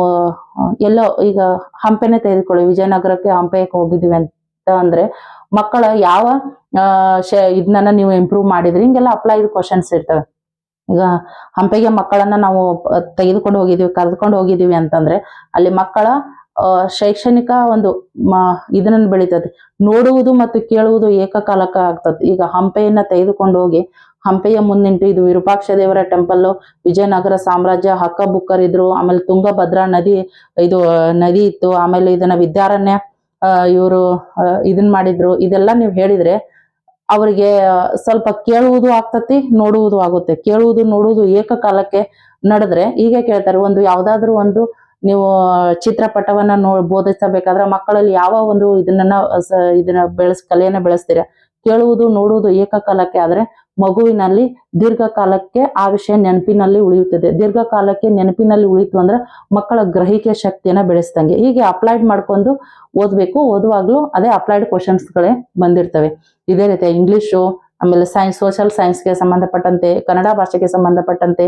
ಎಲ್ಲೋ, ಈಗ ಹಂಪೆನೆ ತೆಗೆದುಕೊಳ್ಳಿ. ವಿಜಯನಗರಕ್ಕೆ ಹಂಪೆಗೆ ಹೋಗಿದ್ದೀವಿ ಅಂತ ಅಂದ್ರೆ ಮಕ್ಕಳ ಯಾವ ಇದನ್ನ ನೀವು ಇಂಪ್ರೂವ್ ಮಾಡಿದ್ರಿ? ಹಿಂಗೆಲ್ಲ ಅಪ್ಲೈಡ್ ಕ್ವಶನ್ಸ್ ಇರ್ತವೆ. ಈಗ ಹಂಪೆಗೆ ಮಕ್ಕಳನ್ನ ನಾವು ತೆಗೆದುಕೊಂಡು ಹೋಗಿದೀವಿ ಕರೆದುಕೊಂಡು ಹೋಗಿದ್ದೀವಿ ಅಂತಂದ್ರೆ ಅಲ್ಲಿ ಮಕ್ಕಳ ಶೈಕ್ಷಣಿಕ ಒಂದು ಇದನ್ನ ಬೆಳೀತದೆ. ನೋಡುವುದು ಮತ್ತು ಕೇಳುವುದು ಏಕಕಾಲಕ ಆಗ್ತದೆ. ಈಗ ಹಂಪೆಯನ್ನ ತೆಗೆದುಕೊಂಡು ಹೋಗಿ ಹಂಪೆಯ ಮುಂದಿಂಟು ಇದು ವಿರೂಪಾಕ್ಷ ದೇವರ ಟೆಂಪಲ್ ವಿಜಯನಗರ ಸಾಮ್ರಾಜ್ಯ ಹಕ್ಕ ಬುಕ್ಕರಿದ್ರು. ಆಮೇಲೆ ತುಂಗಭದ್ರಾ ನದಿ, ಇದು ನದಿ ಇತ್ತು. ಆಮೇಲೆ ಇದನ್ನ ವಿದ್ಯಾರಣ್ಯ ಇವರು ಇದನ್ ಮಾಡಿದ್ರು. ಇದೆಲ್ಲ ನೀವು ಹೇಳಿದ್ರೆ ಅವರಿಗೆ ಸ್ವಲ್ಪ ಕೇಳುವುದು ಆಗ್ತತಿ, ನೋಡುವುದು ಆಗುತ್ತೆ. ಕೇಳುವುದು, ನೋಡುವುದು ಏಕಕಾಲಕ್ಕೆ ನಡೆದ್ರೆ, ಹೀಗೆ ಕೇಳ್ತಾರೆ. ಒಂದು ಯಾವ್ದಾದ್ರು ಒಂದು ನೀವು ಚಿತ್ರಪಟವನ್ನ ನೋ, ಬೋಧಿಸಬೇಕಾದ್ರೆ ಮಕ್ಕಳಲ್ಲಿ ಯಾವ ಒಂದು ಇದನ್ನ ಇದನ್ನ ಬೆಳೆಸ್, ಕಲೆಯನ್ನ ಬೆಳೆಸ್ತೀರ? ಕೇಳುವುದು, ನೋಡುವುದು ಏಕಕಾಲಕ್ಕೆ ಆದ್ರೆ ಮಗುವಿನಲ್ಲಿ ದೀರ್ಘಕಾಲಕ್ಕೆ ಆ ವಿಷಯ ನೆನಪಿನಲ್ಲಿ ಉಳಿಯುತ್ತದೆ. ದೀರ್ಘಕಾಲಕ್ಕೆ ನೆನಪಿನಲ್ಲಿ ಉಳಿತು ಅಂದ್ರೆ ಮಕ್ಕಳ ಗ್ರಹಿಕೆ ಶಕ್ತಿಯನ್ನ ಬೆಳೆಸ್ದಂಗೆ. ಹೀಗೆ ಅಪ್ಲೈಡ್ ಮಾಡ್ಕೊಂಡು ಓದ್ಬೇಕು. ಓದುವಾಗ್ಲೂ ಅದೇ ಅಪ್ಲೈಡ್ ಕ್ವಶನ್ಸ್ಗಳೇ ಬಂದಿರ್ತವೆ. ಇದೇ ರೀತಿ ಇಂಗ್ಲಿಷು ಆಮೇಲೆ ಸೈನ್ಸ್ ಸೋಷಿಯಲ್ ಸೈನ್ಸ್ಗೆ ಸಂಬಂಧಪಟ್ಟಂತೆ, ಕನ್ನಡ ಭಾಷೆಗೆ ಸಂಬಂಧಪಟ್ಟಂತೆ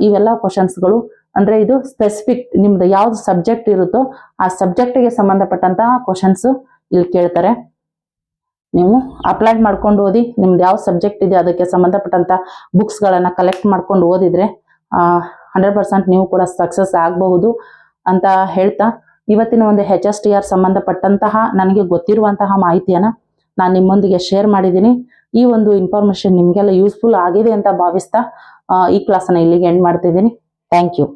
ಇವೆಲ್ಲ ಕ್ವಶನ್ಸ್ಗಳು ಅಂದ್ರೆ ಇದು ಸ್ಪೆಸಿಫಿಕ್ ನಿಮ್ದು ಯಾವ್ದು ಸಬ್ಜೆಕ್ಟ್ ಇರುತ್ತೋ ಆ ಸಬ್ಜೆಕ್ಟಿಗೆ ಸಂಬಂಧಪಟ್ಟಂತಹ ಕ್ವಶನ್ಸ್ ಇಲ್ಲಿ ಕೇಳ್ತಾರೆ. ನೀವು ಅಪ್ಲೈ ಮಾಡ್ಕೊಂಡು ಓದಿ, ನಿಮ್ದು ಯಾವ ಸಬ್ಜೆಕ್ಟ್ ಇದೆ ಅದಕ್ಕೆ ಸಂಬಂಧಪಟ್ಟಂತ ಬುಕ್ಸ್ಗಳನ್ನು ಕಲೆಕ್ಟ್ ಮಾಡ್ಕೊಂಡು ಓದಿದ್ರೆ ಹಂಡ್ರೆಡ್ ಪರ್ಸೆಂಟ್ ನೀವು ಕೂಡ ಸಕ್ಸಸ್ ಆಗಬಹುದು ಅಂತ ಹೇಳ್ತಾ, ಇವತ್ತಿನ ಒಂದು ಹೆಚ್ ಎಸ್ ಟಿ ಆರ್ ಸಂಬಂಧಪಟ್ಟಂತಹ ನನಗೆ ಗೊತ್ತಿರುವಂತಹ ಮಾಹಿತಿಯನ್ನು ನಾನು ನಿಮ್ಮೊಂದಿಗೆ ಶೇರ್ ಮಾಡಿದ್ದೀನಿ. ಈ ಒಂದು ಇನ್ಫಾರ್ಮೇಷನ್ ನಿಮಗೆಲ್ಲ ಯೂಸ್ಫುಲ್ ಆಗಿದೆ ಅಂತ ಭಾವಿಸ್ತಾ ಈ ಕ್ಲಾಸನ್ನು ಇಲ್ಲಿಗೆ ಎಂಡ್ ಮಾಡ್ತಿದ್ದೀನಿ. Thank you